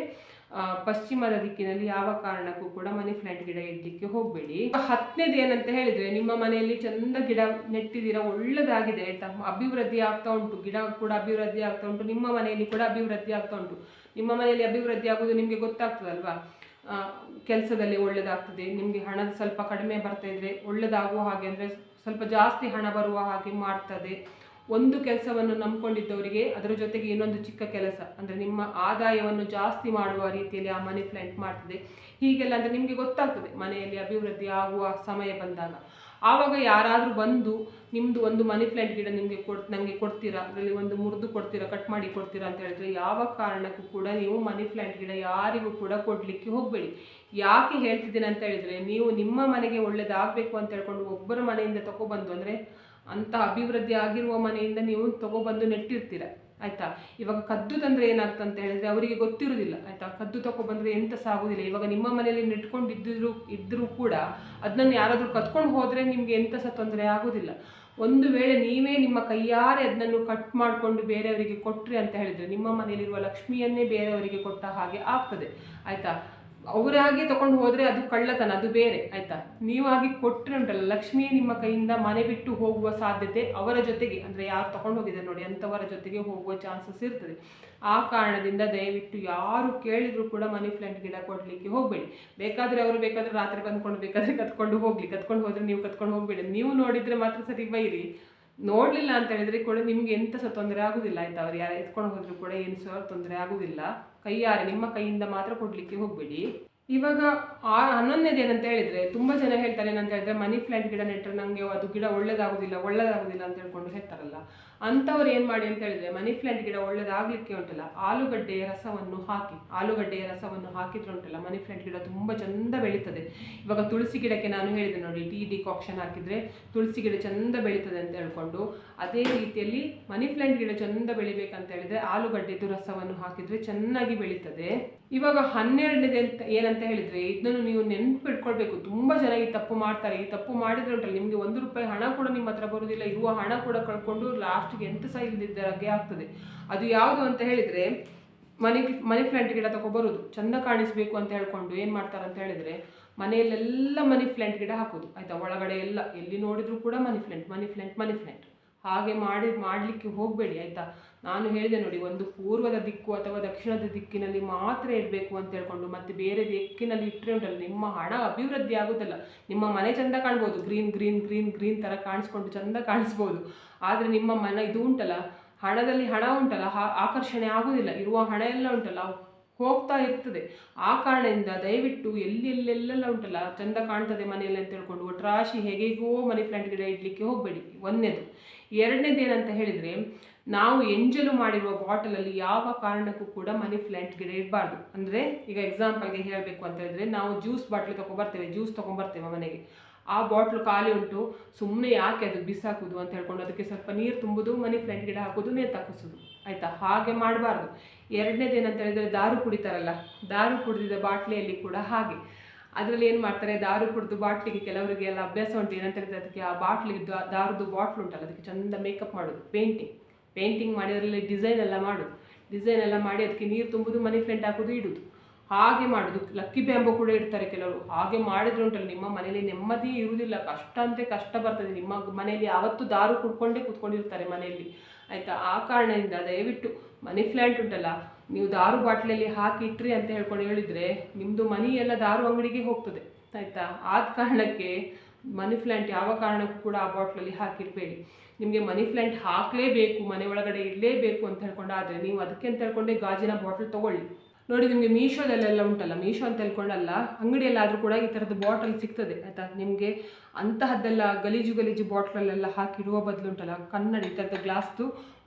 ಪಶ್ಚಿಮದ ದಿಕ್ಕಿನಲ್ಲಿ ಯಾವ ಕಾರಣಕ್ಕೂ ಕೂಡ ಮನಿ ಪ್ಲಾಂಟ್ ಗಿಡ ಇಡ್ಲಿಕ್ಕೆ ಹೋಗಬೇಡಿ. ಹತ್ತನೇದು ಏನಂತ ಹೇಳಿದ್ರೆ, ನಿಮ್ಮ ಮನೆಯಲ್ಲಿ ಚಂದ ಗಿಡ ನೆಟ್ಟಿದ್ದೀರಾ, ಒಳ್ಳೆದಾಗಿದೆ ಆಯ್ತಾ? ಅಭಿವೃದ್ಧಿ ಆಗ್ತಾ ಉಂಟು, ಗಿಡ ಕೂಡ ಅಭಿವೃದ್ಧಿ ಆಗ್ತಾ ಉಂಟು, ನಿಮ್ಮ ಮನೆಯಲ್ಲಿ ಕೂಡ ಅಭಿವೃದ್ಧಿ ಆಗ್ತಾ ಉಂಟು. ನಿಮ್ಮ ಮನೆಯಲ್ಲಿ ಅಭಿವೃದ್ಧಿ ಆಗೋದು ನಿಮಗೆ ಗೊತ್ತಾಗ್ತದಲ್ವಾ? ಕೆಲಸದಲ್ಲಿ ಒಳ್ಳೆದಾಗ್ತದೆ, ನಿಮಗೆ ಹಣದ ಸ್ವಲ್ಪ ಕಡಿಮೆ ಬರ್ತಾ ಇದ್ರೆ ಒಳ್ಳೆದಾಗುವ ಹಾಗೆ ಅಂದರೆ ಸ್ವಲ್ಪ ಜಾಸ್ತಿ ಹಣ ಬರುವ ಹಾಗೆ ಮಾಡ್ತದೆ. ಒಂದು ಕೆಲಸವನ್ನು ನಂಬ್ಕೊಂಡಿದ್ದವರಿಗೆ ಅದರ ಜೊತೆಗೆ ಇನ್ನೊಂದು ಚಿಕ್ಕ ಕೆಲಸ, ಅಂದರೆ ನಿಮ್ಮ ಆದಾಯವನ್ನು ಜಾಸ್ತಿ ಮಾಡುವ ರೀತಿಯಲ್ಲಿ ಆ ಮನಿ ಪ್ಲಾಂಟ್ ಮಾಡ್ತದೆ. ಹೀಗೆಲ್ಲ ಅಂದರೆ ನಿಮಗೆ ಗೊತ್ತಾಗ್ತದೆ, ಮನೆಯಲ್ಲಿ ಅಭಿವೃದ್ಧಿ ಆಗುವ ಸಮಯ ಬಂದಾಗ. ಆವಾಗ ಯಾರಾದರೂ ಬಂದು ನಿಮ್ಮದು ಒಂದು ಮನಿ ಪ್ಲಾಂಟ್ ಗಿಡ ನಿಮಗೆ ಕೊಡ್ ನನಗೆ ಕೊಡ್ತೀರಾ, ಅದರಲ್ಲಿ ಒಂದು ಮುರಿದು ಕೊಡ್ತೀರಾ ಕಟ್ ಮಾಡಿ ಕೊಡ್ತೀರಾ ಅಂತ ಹೇಳಿದ್ರೆ ಯಾವ ಕಾರಣಕ್ಕೂ ಕೂಡ ನೀವು ಮನಿ ಪ್ಲಾಂಟ್ ಗಿಡ ಯಾರಿಗೂ ಕೂಡ ಕೊಡಲಿಕ್ಕೆ ಹೋಗಬೇಡಿ. ಯಾಕೆ ಹೇಳ್ತಿದ್ದೀನಿ ಅಂತ ಹೇಳಿದರೆ, ನೀವು ನಿಮ್ಮ ಮನೆಗೆ ಒಳ್ಳೇದಾಗಬೇಕು ಅಂತ ಹೇಳ್ಕೊಂಡು ಒಬ್ಬರ ಮನೆಯಿಂದ ತಗೊಬಂದು ಅಂದರೆ ಅಂತ ಅಭಿವೃದ್ಧಿ ಆಗಿರುವ ಮನೆಯಿಂದ ನೀವು ತಗೊಬಂದು ನೆಟ್ಟಿರ್ತೀರ, ಆಯ್ತಾ? ಇವಾಗ ಕದ್ದು ತಂದ್ರೆ ಏನಾಗ್ತದೆ ಅಂತ ಹೇಳಿದ್ರೆ ಅವರಿಗೆ ಗೊತ್ತಿರೋದಿಲ್ಲ ಆಯಿತಾ? ಕದ್ದು ತಗೊಬಂದ್ರೆ ಎಂಥ ಸಹ ಆಗುದಿಲ್ಲ ಇವಾಗ ನಿಮ್ಮ ಮನೆಯಲ್ಲಿ ನೆಟ್ಕೊಂಡಿದ್ದರೂ ಇದ್ದರೂ ಕೂಡ ಅದನ್ನ ಯಾರಾದರೂ ಕತ್ಕೊಂಡು ಹೋದರೆ ನಿಮಗೆ ಎಂಥ ಸಹ ತೊಂದರೆ ಆಗೋದಿಲ್ಲ ಒಂದು ವೇಳೆ ನೀವೇ ನಿಮ್ಮ ಕೈಯಾರೆ ಅದನ್ನು ಕಟ್ ಮಾಡಿಕೊಂಡು ಬೇರೆಯವರಿಗೆ ಕೊಟ್ರಿ ಅಂತ ಹೇಳಿದ್ರೆ ನಿಮ್ಮ ಮನೆಯಲ್ಲಿರುವ ಲಕ್ಷ್ಮಿಯನ್ನೇ ಬೇರೆಯವರಿಗೆ ಕೊಟ್ಟ ಹಾಗೆ ಆಗ್ತದೆ, ಆಯ್ತಾ? ಅವರಾಗೆ ತಗೊಂಡು ಹೋದರೆ ಅದು ಕಳ್ಳತನ, ಅದು ಬೇರೆ, ಆಯಿತಾ? ನೀವು ಹಾಗೆ ಕೊಟ್ಟರೆ ಉಂಟಲ್ಲ ಲಕ್ಷ್ಮಿಯೇ ನಿಮ್ಮ ಕೈಯಿಂದ ಮನೆ ಬಿಟ್ಟು ಹೋಗುವ ಸಾಧ್ಯತೆ ಅವರ ಜೊತೆಗೆ, ಅಂದರೆ ಯಾರು ತಗೊಂಡು ಹೋಗಿದ್ದಾರೆ ನೋಡಿ, ಅಂಥವರ ಜೊತೆಗೆ ಹೋಗುವ ಚಾನ್ಸಸ್ ಇರ್ತದೆ. ಆ ಕಾರಣದಿಂದ ದಯವಿಟ್ಟು ಯಾರು ಕೇಳಿದರೂ ಕೂಡ ಮನಿ ಪ್ಲಾಂಟ್ ಗಿಡ ಕೊಡಲಿಕ್ಕೆ ಹೋಗಬೇಡಿ. ಬೇಕಾದರೆ ಅವರು ಬೇಕಾದರೆ ರಾತ್ರಿ ಬಂದ್ಕೊಂಡು ಬೇಕಾದರೆ ಕತ್ಕೊಂಡು ಹೋಗಲಿ ಕತ್ಕೊಂಡು ಹೋದರೆ ನೀವು ಕತ್ಕೊಂಡು ಹೋಗಬೇಡಿ. ನೀವು ನೋಡಿದರೆ ಮಾತ್ರ ಸರಿ ಬೈರಿ. ನೋಡಲಿಲ್ಲ ಅಂತ ಹೇಳಿದ್ರೆ ಕೂಡ ನಿಮ್ಗೆ ಎಂತ ಸಹ ತೊಂದರೆ ಆಗುದಿಲ್ಲ ಆಯ್ತಾ? ಅವ್ರು ಯಾರು ಎತ್ಕೊಂಡು ಹೋದ್ರು ಕೂಡ ಏನು ಸಹ ತೊಂದರೆ ಆಗುದಿಲ್ಲ. ಕೈಯಾರೆ ನಿಮ್ಮ ಕೈಯಿಂದ ಮಾತ್ರ ಕೊಡ್ಲಿಕ್ಕೆ ಹೋಗಬೇಡಿ. ಇವಾಗ ಆ ಹನ್ನೊಂದನೇದು ಏನಂತ ಹೇಳಿದ್ರೆ ತುಂಬಾ ಜನ ಹೇಳ್ತಾರೆ ಏನಂತ ಹೇಳಿದ್ರೆ, ಮನಿ ಪ್ಲಾಂಟ್ ಗಿಡ ನೆಟ್ಟರೆ ನನಗೆ ಅದು ಗಿಡ ಒಳ್ಳೇದಾಗುದಿಲ್ಲ ಒಳ್ಳೇದಾಗುದಿಲ್ಲ ಅಂತ ಹೇಳ್ಕೊಂಡು ಹೇಳ್ತಾರಲ್ಲ. ಅಂಥವ್ರು ಏನು ಮಾಡಿ ಅಂತ ಹೇಳಿದ್ರೆ, ಮನಿ ಪ್ಲಾಂಟ್ ಗಿಡ ಒಳ್ಳೇದಾಗ್ಲಿಕ್ಕೆ ಉಂಟಲ್ಲ ಆಲೂಗಡ್ಡೆಯ ರಸವನ್ನು ಹಾಕಿ ಆಲೂಗಡ್ಡೆಯ ರಸವನ್ನು ಹಾಕಿದ್ರೆ ಉಂಟಲ್ಲ, ಮನಿ ಪ್ಲಾಂಟ್ ಗಿಡ ತುಂಬ ಚಂದ ಬೆಳೀತದೆ. ಇವಾಗ ತುಳಸಿ ಗಿಡಕ್ಕೆ ನಾನು ಹೇಳಿದೆ ನೋಡಿ ಟೀ ಡಿಕಾಕ್ಷನ್ ಹಾಕಿದ್ರೆ ತುಳಸಿ ಗಿಡ ಚಂದ ಬೆಳೀತದೆ ಅಂತ ಹೇಳ್ಕೊಂಡು, ಅದೇ ರೀತಿಯಲ್ಲಿ ಮನಿ ಪ್ಲಾಂಟ್ ಗಿಡ ಚಂದ ಬೆಳಿಬೇಕಂತ ಹೇಳಿದ್ರೆ, ಆಲೂಗಡ್ಡೆದು ರಸವನ್ನು ಹಾಕಿದ್ರೆ ಚೆನ್ನಾಗಿ ಬೆಳೀತದೆ. ಇವಾಗ ಹನ್ನೆರಡನೇದು ಅಂತ ಏನಂತ ಹೇಳಿದರೆ, ಇದನ್ನು ನೀವು ನೆನ್ಪಿಟ್ಕೊಳ್ಬೇಕು. ತುಂಬಾ ಜನ ಈ ತಪ್ಪು ಮಾಡ್ತಾರೆ. ಈ ತಪ್ಪು ಮಾಡಿದ್ರೆ ಉಂಟಲ್ಲ, ನಿಮಗೆ ಒಂದು ರೂಪಾಯಿ ಹಣ ಕೂಡ ನಿಮ್ಮ ಹತ್ರ ಬರುವುದಿಲ್ಲ ಇರುವ ಹಣ ಕೂಡ ಕಳ್ಕೊಂಡು ಲಾಸ್ಟ್ಗೆ ಎಂತ ಸಹ ಇಲ್ಲದಿದ್ದಾಗೆ ಆಗ್ತದೆ. ಅದು ಯಾವುದು ಅಂತ ಹೇಳಿದ್ರೆ, ಮನಿ ಮನಿ ಪ್ಲಾಂಟ್ ಗಿಡ ಬರೋದು ಚಂದ ಕಾಣಿಸಬೇಕು ಅಂತ ಹೇಳ್ಕೊಂಡು ಏನು ಮಾಡ್ತಾರೆ ಅಂತ ಹೇಳಿದ್ರೆ, ಮನೆಯಲ್ಲೆಲ್ಲ ಮನಿ ಪ್ಲಾಂಟ್ ಗಿಡ ಹಾಕೋದು. ಆಯ್ತಾ? ಒಳಗಡೆ ಎಲ್ಲ ಎಲ್ಲಿ ನೋಡಿದ್ರು ಕೂಡ money plant money plant money plant ಹಾಗೆ ಮಾಡಿ, ಮಾಡಲಿಕ್ಕೆ ಹೋಗಬೇಡಿ, ಆಯಿತಾ? ನಾನು ಹೇಳಿದೆ ನೋಡಿ, ಒಂದು ಪೂರ್ವದ ದಿಕ್ಕು ಅಥವಾ ದಕ್ಷಿಣದ ದಿಕ್ಕಿನಲ್ಲಿ ಮಾತ್ರ ಇಡಬೇಕು ಅಂತ ಹೇಳ್ಕೊಂಡು ಮತ್ತೆ ಬೇರೆ ದಿಕ್ಕಿನಲ್ಲಿ ಇಟ್ಟರೆ ಉಂಟಲ್ಲ, ನಿಮ್ಮ ಹಣ ಅಭಿವೃದ್ಧಿ ಆಗೋದಿಲ್ಲ ನಿಮ್ಮ ಮನೆ ಚಂದ ಕಾಣ್ಬೋದು, ಗ್ರೀನ್ ಗ್ರೀನ್ ಗ್ರೀನ್ ಗ್ರೀನ್ ಥರ ಕಾಣಿಸ್ಕೊಂಡು ಚಂದ ಕಾಣಿಸ್ಬೋದು. ಆದರೆ ನಿಮ್ಮ ಮನೆ ಇದು ಉಂಟಲ್ಲ, ಹಣದಲ್ಲಿ ಹಣ ಉಂಟಲ್ಲ ಆಕರ್ಷಣೆ ಆಗೋದಿಲ್ಲ. ಇರುವ ಹಣ ಎಲ್ಲ ಉಂಟಲ್ಲ, ಹೋಗ್ತಾ ಇರ್ತದೆ. ಆ ಕಾರಣದಿಂದ ದಯವಿಟ್ಟು ಎಲ್ಲಿ ಎಲ್ಲೆಲ್ಲೆಲ್ಲ ಉಂಟಲ್ಲ, ಚಂದ ಕಾಣ್ತದೆ ಮನೆಯಲ್ಲಿ ಅಂತ ಹೇಳ್ಕೊಂಡು ಒಟ್ರಾಶಿ ಹೇಗೆಗೋ ಮನಿ ಪ್ಲಾಂಟ್ ಗಿಡ ಇಡಲಿಕ್ಕೆ ಹೋಗಬೇಡಿ, ಒಂದನೇದು. ಎರಡನೇದು ಏನಂತ ಹೇಳಿದರೆ, ನಾವು ಎಂಜಲು ಮಾಡಿರುವ ಬಾಟಲಲ್ಲಿ ಯಾವ ಕಾರಣಕ್ಕೂ ಕೂಡ ಮನಿ ಫ್ಲೆಂಟ್ ಗಿಡ ಇರಬಾರ್ದು. ಅಂದರೆ ಈಗ ಎಕ್ಸಾಂಪಲ್ಗೆ ಹೇಳಬೇಕು ಅಂತ ಹೇಳಿದ್ರೆ, ನಾವು ಜ್ಯೂಸ್ ಬಾಟ್ಲ್ ತೊಗೊಂಬರ್ತೇವೆ ಜ್ಯೂಸ್ ತೊಗೊಂಬರ್ತೇವೆ ಮನೆಗೆ. ಆ ಬಾಟ್ಲು ಖಾಲಿ ಉಂಟು ಸುಮ್ಮನೆ ಯಾಕೆ ಅದು ಬಿಸಾಕುದು ಅಂತ ಹೇಳ್ಕೊಂಡು ಅದಕ್ಕೆ ಸ್ವಲ್ಪ ನೀರು ತುಂಬುದು, ಮನಿ ಫ್ಲೆಂಟ್ ಗಿಡ ಹಾಕೋದು ನೀರು ತಕ್ಕಿಸೋದು ಆಯಿತಾ? ಹಾಗೆ ಮಾಡಬಾರ್ದು. ಎರಡನೇದು ಏನಂತ ಹೇಳಿದ್ರೆ, ದಾರು ಕುಡಿತಾರಲ್ಲ, ದಾರು ಕುಡಿದಿದ್ದ ಬಾಟ್ಲಿಯಲ್ಲಿ ಕೂಡ ಹಾಗೆ. ಅದರಲ್ಲಿ ಏನು ಮಾಡ್ತಾರೆ, ದಾರು ಕುಡಿದು ಬಾಟ್ಲಿಗೆ ಕೆಲವರಿಗೆ ಎಲ್ಲ ಅಭ್ಯಾಸ ಉಂಟು, ಏನಂತ ಹೇಳಿದ್ರೆ ಅದಕ್ಕೆ ಆ ಬಾಟ್ಲಿಗೆ ದಾರದ್ದು ಬಾಟ್ಲ್ ಉಂಟಲ್ಲ, ಅದಕ್ಕೆ ಚಂದ ಮೇಕಪ್ ಮಾಡೋದು ಪೇಂಟಿಂಗ್ ಪೇಂಟಿಂಗ್ ಮಾಡಿ ಅದರಲ್ಲಿ ಡಿಸೈನ್ ಎಲ್ಲ ಮಾಡೋದು. ಡಿಸೈನ್ ಎಲ್ಲ ಮಾಡಿ ಅದಕ್ಕೆ ನೀರು ತುಂಬೋದು, ಮನಿ ಫ್ರೆಂಡ್ ಹಾಕೋದು, ಇಡುದು. ಹಾಗೆ ಮಾಡೋದು. ಲಕ್ಕಿ ಬ್ಯಾಂಬೋ ಕೂಡ ಇಡ್ತಾರೆ ಕೆಲವರು. ಹಾಗೆ ಮಾಡಿದ್ರೆ ಉಂಟಲ್ಲ, ನಿಮ್ಮ ಮನೆಯಲ್ಲಿ ನೆಮ್ಮದಿ ಇರುವುದಿಲ್ಲ. ಕಷ್ಟ ಅಂದರೆ ಕಷ್ಟ ಬರ್ತದೆ. ನಿಮ್ಮ ಮನೆಯಲ್ಲಿ ಅವತ್ತು ದಾರು ಕುಡ್ಕೊಂಡೇ ಕೂತ್ಕೊಂಡಿರ್ತಾರೆ ಮನೆಯಲ್ಲಿ. ಆಯಿತಾ? ಆ ಕಾರಣದಿಂದ ದಯವಿಟ್ಟು ಮನಿ ಪ್ಲ್ಯಾಂಟ್ ಉಂಟಲ್ಲ ನೀವು ದಾರು ಬಾಟ್ಲಲ್ಲಿ ಹಾಕಿ ಇಟ್ರಿ ಅಂತ ಹೇಳ್ಕೊಂಡು ಹೇಳಿದರೆ ನಿಮ್ಮದು ಮನಿ ಎಲ್ಲ ದಾರು ಅಂಗಡಿಗೆ ಹೋಗ್ತದೆ, ಆಯಿತಾ? ಆದ ಕಾರಣಕ್ಕೆ ಮನಿ ಪ್ಲ್ಯಾಂಟ್ ಯಾವ ಕಾರಣಕ್ಕೂ ಕೂಡ ಆ ಬಾಟ್ಲಲ್ಲಿ ಹಾಕಿಡಬೇಡಿ. ನಿಮಗೆ ಮನಿ ಪ್ಲ್ಯಾಂಟ್ ಹಾಕಲೇಬೇಕು, ಮನೆ ಒಳಗಡೆ ಇರಲೇಬೇಕು ಅಂತ ಹೇಳ್ಕೊಂಡು ಆದರೆ ನೀವು ಅದಕ್ಕೆ ಅಂತ ಹೇಳ್ಕೊಂಡೆ ಗಾಜಿನ ಬಾಟ್ಲ್ ತೊಗೊಳ್ಳಿ. ನೋಡಿ ನಿಮಗೆ ಮೀಶೋದಲ್ಲೆಲ್ಲ ಉಂಟಲ್ಲ, ಮೀಶೋ ಅಂತ ಹೇಳ್ಕೊಂಡಲ್ಲ, ಅಂಗಡಿಯಲ್ಲಾದರೂ ಕೂಡ ಈ ಥರದ್ದು ಬಾಟಲ್ ಸಿಗ್ತದೆ, ಆಯಿತಾ? ನಿಮಗೆ ಅಂತಹದ್ದೆಲ್ಲ ಗಲೀಜು ಗಲೀಜು ಬಾಟ್ಲಲ್ಲೆಲ್ಲ ಹಾಕಿಡುವ ಬದಲು ಉಂಟಲ್ಲ, ಕನ್ನಡಿ ಈ ಥರದ ಗ್ಲಾಸ್ದು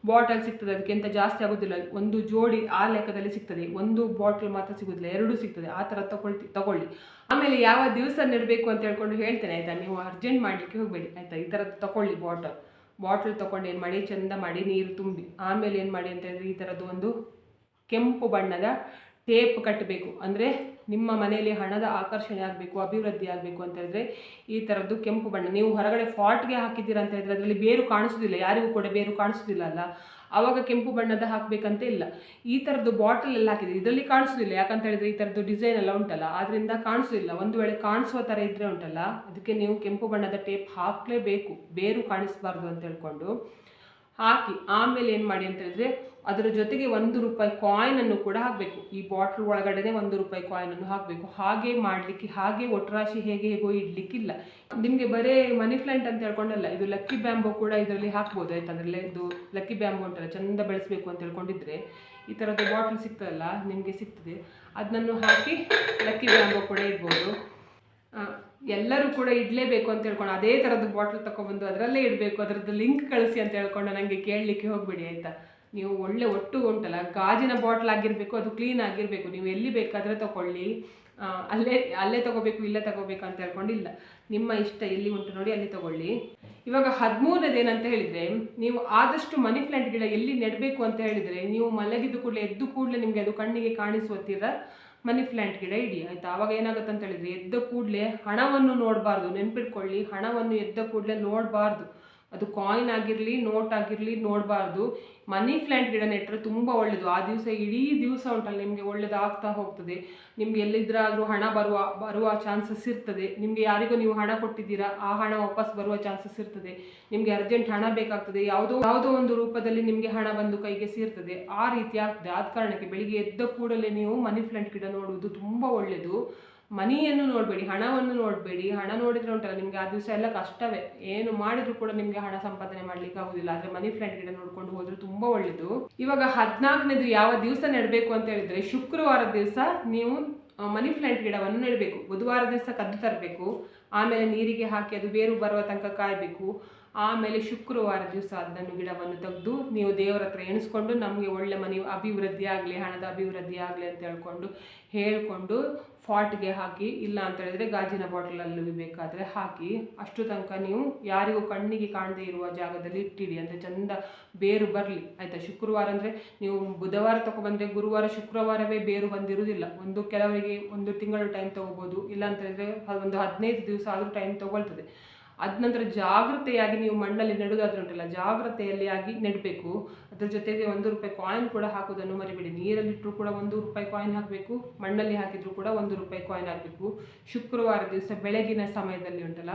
ಬಾಟಲ್ ಸಿಗ್ತದೆ ಅದಕ್ಕಿಂತ ಜಾಸ್ತಿ ಆಗೋದಿಲ್ಲ. ಒಂದು ಜೋಡಿ ಆ ಲೆಕ್ಕದಲ್ಲಿ ಸಿಗ್ತದೆ, ಒಂದು ಬಾಟಲ್ ಮಾತ್ರ ಸಿಗೋದಿಲ್ಲ, ಎರಡು ಸಿಗ್ತದೆ. ಆ ಥರ ತಗೊಳ್ತಿ, ತಗೊಳ್ಳಿ. ಆಮೇಲೆ ಯಾವ ದಿವಸ ನೆಡಬೇಕು ಅಂತ ಹೇಳ್ಕೊಂಡು ಹೇಳ್ತೇನೆ, ಆಯಿತಾ? ನೀವು ಅರ್ಜೆಂಟ್ ಮಾಡಲಿಕ್ಕೆ ಹೋಗಬೇಡಿ, ಆಯಿತಾ? ಈ ಥರದ್ದು ತಗೊಳ್ಳಿ ಬಾಟಲ್. ಬಾಟಲ್ ತಗೊಂಡು ಏನು ಮಾಡಿ? ಚಂದ ಮಾಡಿ, ನೀರು ತುಂಬಿ. ಆಮೇಲೆ ಏನು ಮಾಡಿ ಅಂತ ಹೇಳಿದ್ರೆ ಈ ಥರದ್ದು ಒಂದು ಕೆಂಪು ಬಣ್ಣದ ಟೇಪ್ ಕಟ್ಟಬೇಕು. ಅಂದರೆ ನಿಮ್ಮ ಮನೆಯಲ್ಲಿ ಹಣದ ಆಕರ್ಷಣೆ ಆಗಬೇಕು, ಅಭಿವೃದ್ಧಿ ಆಗಬೇಕು ಅಂತ ಹೇಳಿದ್ರೆ ಈ ಥರದ್ದು ಕೆಂಪು ಬಣ್ಣ. ನೀವು ಹೊರಗಡೆ ಫಾಟ್ಗೆ ಹಾಕಿದ್ದೀರ ಅಂತ ಹೇಳಿದ್ರೆ ಅದರಲ್ಲಿ ಬೇರು ಕಾಣಿಸೋದಿಲ್ಲ, ಯಾರಿಗೂ ಕೂಡ ಬೇರು ಕಾಣಿಸೋದಿಲ್ಲ ಅಲ್ಲ? ಆವಾಗ ಕೆಂಪು ಬಣ್ಣದ ಹಾಕಬೇಕಂತ ಇಲ್ಲ. ಈ ಥರದ್ದು ಬಾಟಲ್ ಎಲ್ಲ ಹಾಕಿದೆ ಇದರಲ್ಲಿ ಕಾಣಿಸೋದಿಲ್ಲ, ಯಾಕಂತ ಹೇಳಿದ್ರೆ ಈ ಥರದ್ದು ಡಿಸೈನ್ ಎಲ್ಲ ಉಂಟಲ್ಲ ಆದ್ದರಿಂದ ಕಾಣಿಸೋದಿಲ್ಲ. ಒಂದು ವೇಳೆ ಕಾಣಿಸುವ ಥರ ಇದ್ದರೆ ಉಂಟಲ್ಲ, ಅದಕ್ಕೆ ನೀವು ಕೆಂಪು ಬಣ್ಣದ ಟೇಪ್ ಹಾಕಲೇಬೇಕು, ಬೇರು ಕಾಣಿಸಬಾರ್ದು ಅಂತ ಹೇಳ್ಕೊಂಡು. ಹಾಕಿ ಆಮೇಲೆ ಏನು ಮಾಡಿ ಅಂತ ಹೇಳಿದ್ರೆ ಅದರ ಜೊತೆಗೆ ಒಂದು ರೂಪಾಯಿ ಕಾಯಿನನ್ನು ಕೂಡ ಹಾಕಬೇಕು. ಈ ಬಾಟ್ಲ್ ಒಳಗಡೆನೆ ಒಂದು ರೂಪಾಯಿ ಕಾಯಿನನ್ನು ಹಾಕಬೇಕು. ಹಾಗೆ ಮಾಡಲಿಕ್ಕೆ, ಹಾಗೆ ಒಟ್ರಾಶಿ ಹೇಗೆ ಹೇಗೋ ಇಡಲಿಕ್ಕಿಲ್ಲ. ನಿಮಗೆ ಬರೀ ಮನಿ ಪ್ಲಾಂಟ್ ಅಂತ ಹೇಳ್ಕೊಂಡಲ್ಲ, ಇದು ಲಕ್ಕಿ ಬ್ಯಾಂಬೋ ಕೂಡ ಇದರಲ್ಲಿ ಹಾಕ್ಬೋದು. ಆಯ್ತಂದ್ರೆ ಇದು ಲಕ್ಕಿ ಬ್ಯಾಂಬೋ ಅಂತಾರೆ ಚಂದ ಬೆಳೆಸಬೇಕು ಅಂತ ಹೇಳ್ಕೊಂಡಿದ್ರೆ ಈ ಥರದ ಬಾಟ್ಲ್ ಸಿಗ್ತದಲ್ಲ, ನಿಮಗೆ ಸಿಗ್ತದೆ. ಅದನ್ನು ಹಾಕಿ ಲಕ್ಕಿ ಬ್ಯಾಂಬೋ ಕೂಡ ಇಡ್ಬೋದು. ಎಲ್ಲರೂ ಕೂಡ ಇಡಲೇಬೇಕು ಅಂತ ಹೇಳ್ಕೊಂಡು ಅದೇ ಥರದ್ದು ಬಾಟ್ಲ್ ತಗೊಬಂದು ಅದರಲ್ಲೇ ಇಡಬೇಕು, ಅದರದ್ದು ಲಿಂಕ್ ಕಳಿಸಿ ಅಂತ ಹೇಳ್ಕೊಂಡು ನನಗೆ ಕೇಳಲಿಕ್ಕೆ ಹೋಗ್ಬಿಡಿ ಆಯಿತಾ? ನೀವು ಒಳ್ಳೆ ಒಟ್ಟು ಉಂಟಲ್ಲ, ಗಾಜಿನ ಬಾಟ್ಲ್ ಆಗಿರಬೇಕು, ಅದು ಕ್ಲೀನ್ ಆಗಿರಬೇಕು, ನೀವು ಎಲ್ಲಿ ಬೇಕಾದರೆ ತಗೊಳ್ಳಿ ಅಲ್ಲೇ ಅಲ್ಲೇ ತಗೋಬೇಕು, ಇಲ್ಲೇ ತಗೋಬೇಕು ಅಂತ ಹೇಳ್ಕೊಂಡಿಲ್ಲ ನಿಮ್ಮ ಇಷ್ಟ ಎಲ್ಲಿ ಉಂಟು ನೋಡಿ ಅಲ್ಲಿ ತಗೊಳ್ಳಿ. ಇವಾಗ ಹದಿಮೂರನೇದು ಏನಂತ ಹೇಳಿದರೆ, ನೀವು ಆದಷ್ಟು ಮನಿ ಪ್ಲ್ಯಾಂಟ್ ಗಿಡ ಎಲ್ಲಿ ನೆಡಬೇಕು ಅಂತ ಹೇಳಿದರೆ, ನೀವು ಮಲಗಿದ ಕೂಡಲೇ ಎದ್ದು ಕೂಡಲೇ ನಿಮಗೆ ಅದು ಕಣ್ಣಿಗೆ ಕಾಣಿಸುತ್ತಿರ ಮನಿ ಪ್ಲ್ಯಾಂಟ್ ಗಿಡ ಇಡಿ, ಆಯ್ತಾ? ಅವಾಗ ಏನಾಗುತ್ತೆ ಅಂತ ಹೇಳಿದ್ರೆ ಎದ್ದ ಕೂಡಲೇ ಹಣವನ್ನು ನೋಡಬಾರ್ದು, ನೆನ್ಪಿಟ್ಕೊಳ್ಳಿ, ಹಣವನ್ನು ಎದ್ದ ಕೂಡಲೇ ನೋಡಬಾರ್ದು. ಅದು ಕಾಯಿನ್ ಆಗಿರಲಿ ನೋಟ್ ಆಗಿರಲಿ ನೋಡಬಾರ್ದು. ಮನಿ ಪ್ಲಾಂಟ್ ಗಿಡ ನೆಟ್ಟರೆ ತುಂಬ ಒಳ್ಳೆಯದು ಆ ದಿವಸ ಇಡೀ ದಿವಸ ಉಂಟಲ್ಲ, ನಿಮಗೆ ಒಳ್ಳೆಯದಾಗ್ತಾ ಹೋಗ್ತದೆ. ನಿಮ್ಗೆ ಎಲ್ಲಿದ್ರಾದರೂ ಹಣ ಬರುವ ಬರುವ ಚಾನ್ಸಸ್ ಇರ್ತದೆ. ನಿಮಗೆ ಯಾರಿಗೂ ನೀವು ಹಣ ಕೊಟ್ಟಿದ್ದೀರಾ, ಆ ಹಣ ವಾಪಸ್ ಬರುವ ಚಾನ್ಸಸ್ ಇರ್ತದೆ. ನಿಮಗೆ ಅರ್ಜೆಂಟ್ ಹಣ ಬೇಕಾಗ್ತದೆ. ಯಾವುದೋ ಯಾವುದೋ ಒಂದು ರೂಪದಲ್ಲಿ ನಿಮಗೆ ಹಣ ಬಂದು ಕೈಗೆ ಸೇರ್ತದೆ. ಆ ರೀತಿ ಆಗ್ತದೆ. ಆದ ಕಾರಣಕ್ಕೆ ಬೆಳಿಗ್ಗೆ ಎದ್ದ ಕೂಡಲೇ ನೀವು ಮನಿ ಪ್ಲಾಂಟ್ ಗಿಡ ನೋಡುವುದು ತುಂಬ ಒಳ್ಳೆಯದು ಮನಿಯನ್ನು ನೋಡಬೇಡಿ, ಹಣವನ್ನು ನೋಡಬೇಡಿ. ಹಣ ನೋಡಿದ್ರೆ ಉಂಟಲ್ಲ, ನಿಮಗೆ ಆ ದಿವಸ ಎಲ್ಲ ಕಷ್ಟವೇ. ಏನು ಮಾಡಿದ್ರು ಕೂಡ ನಿಮಗೆ ಹಣ ಸಂಪಾದನೆ ಮಾಡ್ಲಿಕ್ಕೆ ಆಗುದಿಲ್ಲ. ಆದರೆ ಮನಿ ಫ್ರೆಂಡ್ ಗಿಡ ನೋಡ್ಕೊಂಡು ಹೋದ್ರೆ ತುಂಬಾ ಒಳ್ಳೇದು. ಇವಾಗ ಹದಿನಾಲ್ಕನೇದು ಯಾವ ದಿವಸ ನೆಡಬೇಕು ಅಂತ ಹೇಳಿದ್ರೆ ಶುಕ್ರವಾರದ ದಿವಸ ನೀವು ಮನಿ ಪ್ಲಾಂಟ್ ಗಿಡವನ್ನು ನೆಡಬೇಕು. ಬುಧವಾರ ದಿವಸ ಕದ್ದು ತರಬೇಕು. ಆಮೇಲೆ ನೀರಿಗೆ ಹಾಕಿ ಅದು ಬೇರು ಬರುವ ತನಕ ಕಾಯಬೇಕು. ಆಮೇಲೆ ಶುಕ್ರವಾರ ದಿವಸ ಅದನ್ನು ಗಿಡವನ್ನು ತೆಗೆದು ನೀವು ದೇವರ ಹತ್ರ ಎಣಿಸ್ಕೊಂಡು ನಮಗೆ ಒಳ್ಳೆ ಮನೆ ಅಭಿವೃದ್ಧಿ ಆಗಲಿ, ಹಣದ ಅಭಿವೃದ್ಧಿ ಆಗಲಿ ಅಂತ ಹೇಳ್ಕೊಂಡು ಹೇಳಿಕೊಂಡು ಫಾಟ್ಗೆ ಹಾಕಿ, ಇಲ್ಲ ಅಂತ ಹೇಳಿದ್ರೆ ಗಾಜಿನ ಬಾಟಲಲ್ಲಿ ಬೇಕಾದರೆ ಹಾಕಿ, ಅಷ್ಟು ತನಕ ನೀವು ಯಾರಿಗೂ ಕಣ್ಣಿಗೆ ಕಾಣದೇ ಇರುವ ಜಾಗದಲ್ಲಿ ಇಟ್ಟಿಡಿ ಅಂದರೆ ಚಂದ ಬೇರು ಬರಲಿ. ಆಯಿತಾ? ಶುಕ್ರವಾರ ಅಂದರೆ ನೀವು ಬುಧವಾರ ತಗೊಬಂದರೆ ಗುರುವಾರ, ಶುಕ್ರವಾರವೇ ಬೇರು ಬಂದಿರುವುದಿಲ್ಲ. ಒಂದು ಕೆಲವರಿಗೆ ಒಂದು ತಿಂಗಳು ಟೈಮ್ ತೊಗೋಬೋದು. ಇಲ್ಲ ಅಂತ ಹೇಳಿದ್ರೆ ಒಂದು ಹದಿನೈದು ದಿವಸ ಆದರೂ ಟೈಮ್ ತೊಗೊಳ್ತದೆ. ಅದ ನಂತರ ಜಾಗ್ರತೆಯಾಗಿ ನೀವು ಮಣ್ಣಲ್ಲಿ ನೆಡುವುದಾದ್ರೆ ಉಂಟಲ್ಲ ಜಾಗ್ರತೆಯಲ್ಲಿ ಆಗಿ ನೆಡಬೇಕು. ಅದ್ರ ಜೊತೆಗೆ ಒಂದು ರೂಪಾಯಿ ಕಾಯಿನ್ ಕೂಡ ಹಾಕೋದನ್ನು ಮರಿಬೇಡಿ. ನೀರಲ್ಲಿಟ್ಟರೂ ಕೂಡ ಒಂದು ರೂಪಾಯಿ ಕಾಯಿನ್ ಹಾಕಬೇಕು, ಮಣ್ಣಲ್ಲಿ ಹಾಕಿದರೂ ಕೂಡ ಒಂದು ರೂಪಾಯಿ ಕಾಯಿನ್ ಹಾಕಬೇಕು. ಶುಕ್ರವಾರ ದಿವಸ ಬೆಳಗಿನ ಸಮಯದಲ್ಲಿ ಉಂಟಲ್ಲ,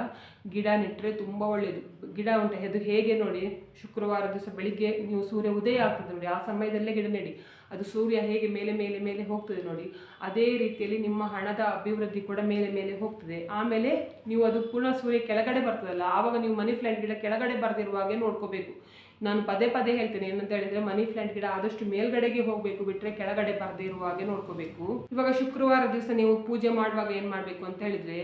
ಗಿಡ ನೆಟ್ಟರೆ ತುಂಬ ಒಳ್ಳೆಯದು ಗಿಡ ಉಂಟು, ಅದು ಹೇಗೆ ನೋಡಿ? ಶುಕ್ರವಾರ ದಿವಸ ಬೆಳಿಗ್ಗೆ ನೀವು ಸೂರ್ಯ ಉದಯ ಆಗ್ತದೆ ನೋಡಿ, ಆ ಸಮಯದಲ್ಲೇ ಗಿಡ ನೆಡಿ. ಅದು ಸೂರ್ಯ ಹೇಗೆ ಮೇಲೆ ಮೇಲೆ ಮೇಲೆ ಹೋಗ್ತದೆ ನೋಡಿ. ಅದೇ ರೀತಿಯಲ್ಲಿ ನಿಮ್ಮ ಹಣದ ಅಭಿವೃದ್ಧಿ ಕೂಡ ಮೇಲೆ ಮೇಲೆ ಹೋಗ್ತದೆ. ಆಮೇಲೆ ನೀವು ಅದು ಪುನಃ ಸೂರ್ಯ ಕೆಳಗಡೆ ಬರ್ತದಲ್ಲ, ಆವಾಗ ನೀವು ಮನಿ ಪ್ಲಾಂಟ್ ಗಿಡ ಕೆಳಗಡೆ ಬರ್ದಿರುವ ಹಾಗೆ ನೋಡ್ಕೋಬೇಕು. ನಾನು ಪದೇ ಪದೇ ಹೇಳ್ತೇನೆ, ಏನಂತ ಹೇಳಿದ್ರೆ ಮನಿ ಪ್ಲಾಂಟ್ ಗಿಡ ಆದಷ್ಟು ಮೇಲ್ಗಡೆಗೆ ಹೋಗಬೇಕು ಬಿಟ್ಟರೆ ಕೆಳಗಡೆ ಬರದೇ ಇರುವ ಹಾಗೆ ನೋಡ್ಕೋಬೇಕು. ಇವಾಗ ಶುಕ್ರವಾರ ದಿವಸ ನೀವು ಪೂಜೆ ಮಾಡುವಾಗ ಏನು ಮಾಡಬೇಕು ಅಂತ ಹೇಳಿದ್ರೆ,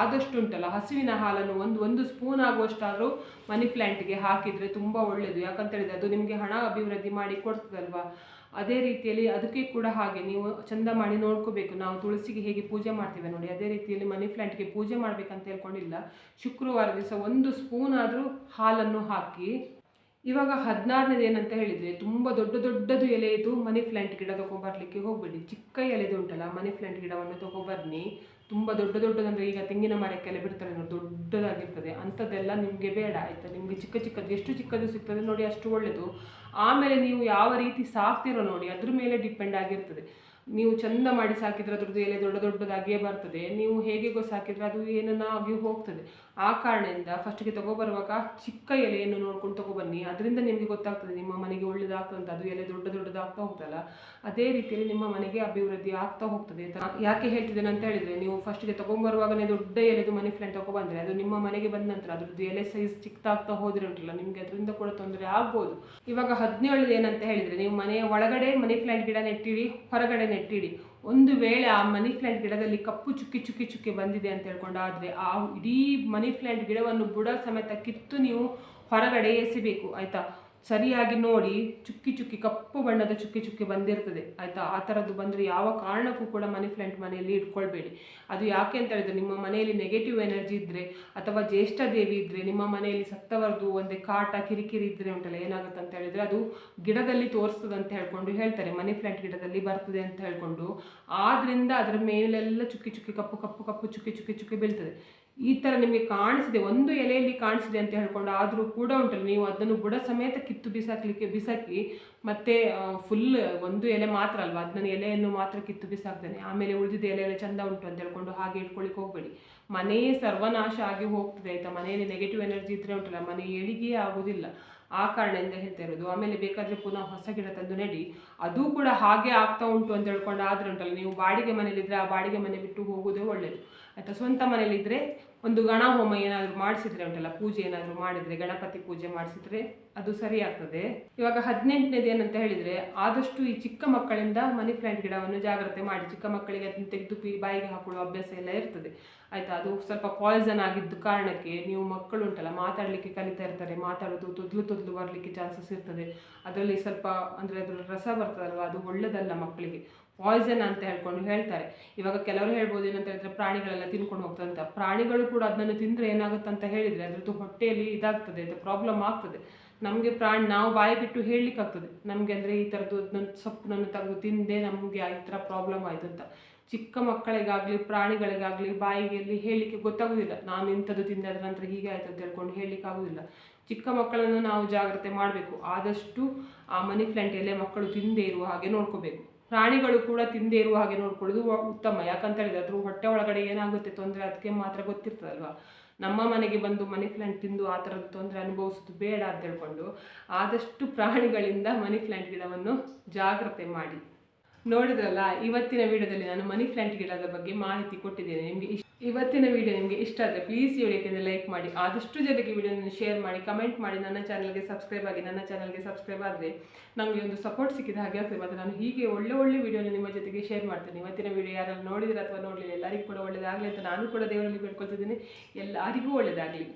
ಆದಷ್ಟು ಉಂಟಲ್ಲ, ಹಸುವಿನ ಹಾಲನ್ನು ಒಂದು ಒಂದು ಸ್ಪೂನ್ ಆಗುವಷ್ಟಾದರೂ ಮನಿ ಪ್ಲ್ಯಾಂಟ್ಗೆ ಹಾಕಿದರೆ ತುಂಬ ಒಳ್ಳೆಯದು ಯಾಕಂತ ಹೇಳಿದ್ರೆ ಅದು ನಿಮಗೆ ಹಣ ಅಭಿವೃದ್ಧಿ ಮಾಡಿ ಕೊಡ್ತದಲ್ವಾ? ಅದೇ ರೀತಿಯಲ್ಲಿ ಅದಕ್ಕೆ ಕೂಡ ಹಾಗೆ ನೀವು ಚಂದ ಮಾಡಿ ನೋಡ್ಕೋಬೇಕು. ನಾವು ತುಳಸಿಗೆ ಹೇಗೆ ಪೂಜೆ ಮಾಡ್ತೇವೆ ನೋಡಿ, ಅದೇ ರೀತಿಯಲ್ಲಿ ಮನಿ ಪ್ಲ್ಯಾಂಟ್ಗೆ ಪೂಜೆ ಮಾಡಬೇಕಂತ ಹೇಳ್ಕೊಂಡಿಲ್ಲ. ಶುಕ್ರವಾರ ದಿವಸ ಒಂದು ಸ್ಪೂನ್ ಆದರೂ ಹಾಲನ್ನು ಹಾಕಿ ಇವಾಗ ಹದಿನಾರನೇದು ಏನಂತ ಹೇಳಿದರೆ ತುಂಬ ದೊಡ್ಡ ದೊಡ್ಡದು ಎಲೆಯದು ಮನಿ ಪ್ಲ್ಯಾಂಟ್ ಗಿಡ ತೊಗೊಬರ್ಲಿಕ್ಕೆ ಹೋಗಬೇಡಿ. ಚಿಕ್ಕ ಎಲೆದು ಉಂಟಲ್ಲ, ಮನಿ ಪ್ಲ್ಯಾಂಟ್ ಗಿಡವನ್ನು ತೊಗೊಂಬರ್ನಿ. ತುಂಬ ದೊಡ್ಡ ದೊಡ್ಡದಂದರೆ ಈಗ ತೆಂಗಿನ ಮರಕ್ಕೆಲ್ಲ ಬಿಡ್ತಾರೆ ನೋಡಿ, ದೊಡ್ಡದಾಗಿರ್ತದೆ. ಅಂಥದ್ದೆಲ್ಲ ನಿಮಗೆ ಬೇಡ, ಆಯಿತಾ? ನಿಮಗೆ ಚಿಕ್ಕ ಚಿಕ್ಕದು ಎಷ್ಟು ಚಿಕ್ಕದು ಸಿಗ್ತದೆ ನೋಡಿ, ಅಷ್ಟು ಒಳ್ಳೆಯದು ಆಮೇಲೆ ನೀವು ಯಾವ ರೀತಿ ಸಾಕ್ತಿರೋ ನೋಡಿ, ಅದ್ರ ಮೇಲೆ ಡಿಪೆಂಡ್ ಆಗಿರ್ತದೆ. ನೀವು ಚಂದ ಮಾಡಿ ಸಾಕಿದ್ರೆ ಅದ್ರದ್ದು ಎಲೆ ದೊಡ್ಡ ದೊಡ್ಡದಾಗಿಯೇ ಬರ್ತದೆ. ನೀವು ಹೇಗೆಗೋ ಸಾಕಿದ್ರೆ ಅದು ಏನನ್ನ ಆಗಿ ಹೋಗ್ತದೆ. ಆ ಕಾರಣದಿಂದ ಫಸ್ಟಿಗೆ ತಗೊಬರುವಾಗ ಚಿಕ್ಕ ಎಲೆಯನ್ನು ನೋಡ್ಕೊಂಡು ತಗೊಬನ್ನಿ. ಅದರಿಂದ ನಿಮಗೆ ಗೊತ್ತಾಗ್ತದೆ, ನಿಮ್ಮ ಮನೆಗೆ ಒಳ್ಳೇದಾಗ್ತದೆ ಅದು ಎಲೆ ದೊಡ್ಡ ದೊಡ್ಡದಾಗ್ತಾ ಹೋಗ್ತಲ್ಲ. ಅದೇ ರೀತಿಯಲ್ಲಿ ನಿಮ್ಮ ಮನೆಗೆ ಅಭಿವೃದ್ಧಿ ಆಗ್ತಾ ಹೋಗ್ತದೆ. ಯಾಕೆ ಹೇಳ್ತಿದ್ದೇನೆ ಅಂತ ಹೇಳಿದ್ರೆ, ನೀವು ಫಸ್ಟಿಗೆ ತಗೊಂಬರುವಾಗಲೇ ದೊಡ್ಡ ಎಲೆದು ಮನಿ ಪ್ಲಾಂಟ್ ತಗೊಬಂದರೆ ಅದು ನಿಮ್ಮ ಮನೆಗೆ ಬಂದ ನಂತರ ಅದ್ರದ್ದು ಎಲೆ ಸೈಜ್ ಚಿಕ್ಕದಾಗ್ತಾ ಹೋದ್ರೆ ನಿಮಗೆ ಅದರಿಂದ ಕೂಡ ತೊಂದರೆ ಆಗ್ಬೋದು. ಇವಾಗ ಹದಿನೇಳದು ಏನಂತ ಹೇಳಿದ್ರೆ, ನೀವು ಮನೆಯ ಒಳಗಡೆ ಮನಿ ಪ್ಲಾಂಟ್ ಗಿಡ ನೆಟ್ಟಿರಿ, ಹೊರಗಡೆ ನೆಟ್ಟಿಡಿ. ಒಂದು ವೇಳೆ ಆ ಮನಿ ಪ್ಲಾಂಟ್ ಗಿಡದಲ್ಲಿ ಕಪ್ಪು ಚುಕ್ಕಿ ಚುಕ್ಕಿ ಚುಕ್ಕಿ ಬಂದಿದೆ ಅಂತ ಹೇಳ್ಕೊಂಡಾದ್ರೆ ಆ ಇಡೀ ಮನಿ ಪ್ಲ್ಯಾಂಟ್ ಗಿಡವನ್ನು ಬುಡ ಸಮೇತ ಕಿತ್ತು ನೀವು ಹೊರಗಡೆ ಎಸಿಬೇಕು, ಆಯಿತಾ? ಸರಿಯಾಗಿ ನೋಡಿ ಚುಕ್ಕಿ ಚುಕ್ಕಿ ಕಪ್ಪು ಬಣ್ಣದ ಚುಕ್ಕಿ ಚುಕ್ಕಿ ಬಂದಿರ್ತದೆ, ಆಯಿತಾ? ಆ ಥರದ್ದು ಬಂದರೆ ಯಾವ ಕಾರಣಕ್ಕೂ ಕೂಡ ಮನಿ ಪ್ಲ್ಯಾಂಟ್ ಮನೆಯಲ್ಲಿ ಇಟ್ಕೊಳ್ಬೇಡಿ. ಅದು ಯಾಕೆ ಅಂತ ಹೇಳಿದ್ರೆ ನಿಮ್ಮ ಮನೆಯಲ್ಲಿ ನೆಗೆಟಿವ್ ಎನರ್ಜಿ ಇದ್ದರೆ ಅಥವಾ ಜ್ಯೇಷ್ಠ ದೇವಿ ಇದ್ದರೆ ನಿಮ್ಮ ಮನೆಯಲ್ಲಿ ಸತ್ತವರದು ಒಂದೇ ಕಾಟ, ಕಿರಿಕಿರಿ ಇದ್ದರೆ ಉಂಟಲ್ಲ, ಏನಾಗುತ್ತೆ ಅಂತ ಹೇಳಿದರೆ ಅದು ಗಿಡದಲ್ಲಿ ತೋರಿಸ್ತದೆ ಅಂತ ಹೇಳ್ಕೊಂಡು ಹೇಳ್ತಾರೆ. ಮನಿ ಪ್ಲ್ಯಾಂಟ್ ಗಿಡದಲ್ಲಿ ಬರ್ತದೆ ಅಂತ ಹೇಳ್ಕೊಂಡು. ಆದ್ದರಿಂದ ಅದರ ಮೇಲೆಲ್ಲ ಚುಕ್ಕಿ ಚುಕ್ಕಿ ಕಪ್ಪು ಕಪ್ಪು ಕಪ್ಪು ಚುಕ್ಕಿ ಚುಕ್ಕಿ ಚುಕ್ಕಿ ಬೀಳ್ತದೆ. ಈ ಥರ ನಿಮಗೆ ಕಾಣಿಸಿದೆ ಒಂದು ಎಲೆಯಲ್ಲಿ ಕಾಣಿಸಿದೆ ಅಂತ ಹೇಳ್ಕೊಂಡು ಆದರೂ ಕೂಡ ಉಂಟಲ್ಲ, ನೀವು ಅದನ್ನು ಬುಡ ಸಮೇತ ಕಿತ್ತು ಬಿಸಾಕಲಿಕ್ಕೆ ಬಿಸಾಕಿ, ಮತ್ತೆ ಫುಲ್ ಒಂದು ಎಲೆ ಮಾತ್ರ ಅಲ್ವಾ? ಅದನ್ನ ಎಲೆಯನ್ನು ಮಾತ್ರ ಕಿತ್ತು ಬಿಸಾಕ್ತೇನೆ ಆಮೇಲೆ ಉಳಿದಿದ್ದ ಎಲೆ ಎಲ್ಲ ಚಂದ ಉಂಟು ಅಂತ ಹೇಳ್ಕೊಂಡು ಹಾಗೆ ಇಟ್ಕೊಳ್ಳಿಕ್ಕೆ ಹೋಗಬೇಡಿ. ಮನೆಯೇ ಸರ್ವನಾಶ ಆಗಿ ಹೋಗ್ತದೆ ಆಯಿತಾ? ಮನೆಯಲ್ಲಿ ನೆಗೆಟಿವ್ ಎನರ್ಜಿ ಇದ್ದರೆ ಉಂಟಲ್ಲ, ಮನೆ ಏಳಿಗೆಯೇ ಆಗೋದಿಲ್ಲ. ಆ ಕಾರಣದಿಂದ ಹೇಳ್ತಾ ಇರೋದು. ಆಮೇಲೆ ಬೇಕಾದರೆ ಪುನಃ ಹೊಸ ಗಿಡ ತಂದು ನೆಡಿ. ಅದು ಕೂಡ ಹಾಗೆ ಆಗ್ತಾ ಉಂಟು ಅಂತ ಹೇಳ್ಕೊಂಡು ಆದರೆ ಉಂಟಲ್ಲ, ನೀವು ಬಾಡಿಗೆ ಮನೇಲಿದ್ದರೆ ಆ ಬಾಡಿಗೆ ಮನೆ ಬಿಟ್ಟು ಹೋಗೋದೇ ಒಳ್ಳೆಯದು ಆಯಿತಾ? ಸ್ವಂತ ಮನೇಲಿದ್ದರೆ ಒಂದು ಗಣ ಹೋಮ ಏನಾದರೂ ಮಾಡಿಸಿದ್ರೆ ಉಂಟಲ್ಲ, ಪೂಜೆ ಏನಾದರೂ ಮಾಡಿದರೆ, ಗಣಪತಿ ಪೂಜೆ ಮಾಡಿಸಿದ್ರೆ ಅದು ಸರಿ ಆಗ್ತದೆ ಇವಾಗ ಹದಿನೆಂಟನೇದು ಏನಂತ ಹೇಳಿದರೆ, ಆದಷ್ಟು ಈ ಚಿಕ್ಕ ಮಕ್ಕಳಿಂದ ಮನಿ ಪ್ಲಾಂಟ್ ಗಿಡವನ್ನು ಜಾಗ್ರತೆ ಮಾಡಿ, ಚಿಕ್ಕ ಮಕ್ಕಳಿಗೆ ಅದನ್ನು ತೆಗೆದು ಬಾಯಿಗೆ ಹಾಕೊಳ್ಳುವ ಅಭ್ಯಾಸ ಎಲ್ಲ ಇರ್ತದೆ. ಆಯಿತಾ? ಅದು ಸ್ವಲ್ಪ ಪಾಯ್ಸನ್ ಆಗಿದ್ದ ಕಾರಣಕ್ಕೆ ನೀವು ಮಕ್ಕಳು ಉಂಟಲ್ಲ, ಮಾತಾಡಲಿಕ್ಕೆ ಕಲಿತಾ ಇರ್ತಾರೆ, ಮಾತಾಡೋದು, ತೊದ್ಲು ತೊದ್ಲು ಬರಲಿಕ್ಕೆ ಚಾನ್ಸಸ್ ಇರ್ತದೆ. ಅದರಲ್ಲಿ ಸ್ವಲ್ಪ, ಅಂದರೆ ಅದರ ರಸ ಬರ್ತದಲ್ವ? ಅದು ಒಳ್ಳೆಯದಲ್ಲ ಮಕ್ಕಳಿಗೆ. ಪಾಯ್ಸನ್ ಅಂತ ಹೇಳ್ಕೊಂಡು ಹೇಳ್ತಾರೆ. ಇವಾಗ ಕೆಲವರು ಹೇಳ್ಬೋದು ಏನಂತ ಹೇಳಿದ್ರೆ ಪ್ರಾಣಿಗಳೆಲ್ಲ ತಿನ್ಕೊಂಡು ಹೋಗ್ತಂತ. ಪ್ರಾಣಿಗಳು ಕೂಡ ಅದನ್ನು ತಿಂದರೆ ಏನಾಗುತ್ತೆ ಅಂತ ಹೇಳಿದರೆ ಅದರದ್ದು ಹೊಟ್ಟೆಯಲ್ಲಿ ಇದಾಗ್ತದೆ, ಅದು ಪ್ರಾಬ್ಲಮ್ ಆಗ್ತದೆ. ನಮಗೆ ಪ್ರಾಣಿ, ನಾವು ಬಾಯಿ ಬಿಟ್ಟು ಹೇಳಲಿಕ್ಕಾಗ್ತದೆ. ನಮಗೆ ಅಂದರೆ ಈ ಥರದ್ದು ಅದನ್ನ ಸೊಪ್ಪನ್ನು ತೆಗೆದು ತಿಂದೆ ನಮಗೆ ಈ ಥರ ಪ್ರಾಬ್ಲಮ್ ಆಯಿತು ಅಂತ ಚಿಕ್ಕ ಮಕ್ಕಳಿಗಾಗಲಿ, ಪ್ರಾಣಿಗಳಿಗಾಗಲಿ ಬಾಯಿಗೆಲ್ಲಿ ಹೇಳಲಿಕ್ಕೆ ಗೊತ್ತಾಗೋದಿಲ್ಲ. ನಾನು ಇಂಥದ್ದು ತಿಂದೆ, ಅದರ ನಂತರ ಹೀಗೆ ಆಯಿತು ಅಂತ ಹೇಳ್ಕೊಂಡು ಹೇಳಲಿಕ್ಕೆ ಆಗೋದಿಲ್ಲ ಚಿಕ್ಕ ಮಕ್ಕಳನ್ನು ನಾವು ಜಾಗ್ರತೆ ಮಾಡಬೇಕು. ಆದಷ್ಟು ಆ ಮನಿ ಪ್ಲಾಂಟ್ ಎಲೆ ಮಕ್ಕಳು ತಿಂದೇ ಇರುವ ಹಾಗೆ ನೋಡ್ಕೋಬೇಕು. ಪ್ರಾಣಿಗಳು ಕೂಡ ತಿಂದೇ ಇರುವ ಹಾಗೆ ನೋಡ್ಕೊಳ್ಳೋದು ಉತ್ತಮ. ಯಾಕಂತ ಹೇಳಿದ್ರೆ ಅದ್ರ ಹೊಟ್ಟೆ ಒಳಗಡೆ ಏನಾಗುತ್ತೆ ತೊಂದರೆ ಅದಕ್ಕೆ ಮಾತ್ರ ಗೊತ್ತಿರ್ತದಲ್ವಾ? ನಮ್ಮ ಮನೆಗೆ ಬಂದು ಮನಿ ಪ್ಲಾಂಟ್ ತಿಂದು ಆ ಥರದ ತೊಂದರೆ ಅನುಭವಿಸೋದು ಬೇಡ ಅಂತ ಹೇಳ್ಕೊಂಡು ಆದಷ್ಟು ಪ್ರಾಣಿಗಳಿಂದ ಮನಿ ಪ್ಲ್ಯಾಂಟ್ ಗಿಡವನ್ನು ಜಾಗ್ರತೆ ಮಾಡಿ. ನೋಡಿದ್ರಲ್ಲ, ಇವತ್ತಿನ ವಿಡಿಯೋದಲ್ಲಿ ನಾನು ಮನಿ ಪ್ಲಾಂಟ್ ಗಿಡದ ಬಗ್ಗೆ ಮಾಹಿತಿ ಕೊಟ್ಟಿದ್ದೇನೆ. ನಿಮಗೆ ಇವತ್ತಿನ ವಿಡಿಯೋ ನಿಮಗೆ ಇಷ್ಟ ಆದರೆ ಪ್ಲೀಸ್ ಈ ವಿಡಿಯೋಕ್ಕೆ ಲೈಕ್ ಮಾಡಿ. ಆದಷ್ಟು ಜನಕ್ಕೆ ವಿಡಿಯೋನ ಶೇರ್ ಮಾಡಿ ಕಮೆಂಟ್ ಮಾಡಿ. ನನ್ನ ಚಾನಲ್ಗೆ ಸಬ್ಸ್ಕ್ರೈಬ್ ಆಗಿ, ನನ್ನ ಚಾನಲ್ಗೆ ಸಬ್ಸ್ಕ್ರೈಬ್ ಆದರೆ ನಮಗೆ ಒಂದು ಸಪೋರ್ಟ್ ಸಿಕ್ಕಿದ ಹಾಗೆ ಆಗ್ತದೆ. ಮತ್ತು ನಾನು ಹೀಗೆ ಒಳ್ಳೆ ಒಳ್ಳೆ ವಿಡಿಯೋನ ನಿಮ್ಮ ಜೊತೆಗೆ ಶೇರ್ ಮಾಡ್ತೇನೆ. ಇವತ್ತಿನ ವಿಡಿಯೋ ಯಾರಾದರೂ ನೋಡಿದ್ರೆ ಅಥವಾ ನೋಡಲಿಲ್ಲ, ಎಲ್ಲರಿಗೂ ಕೂಡ ಒಳ್ಳೆಯದಾಗಲಿ ಅಂತ ನಾನು ಕೂಡ ದೇವರಲ್ಲಿ ಬೇಡ್ಕೊಳ್ತಿದ್ದೀನಿ. ಎಲ್ಲರಿಗೂ ಒಳ್ಳೆಯದಾಗಲಿ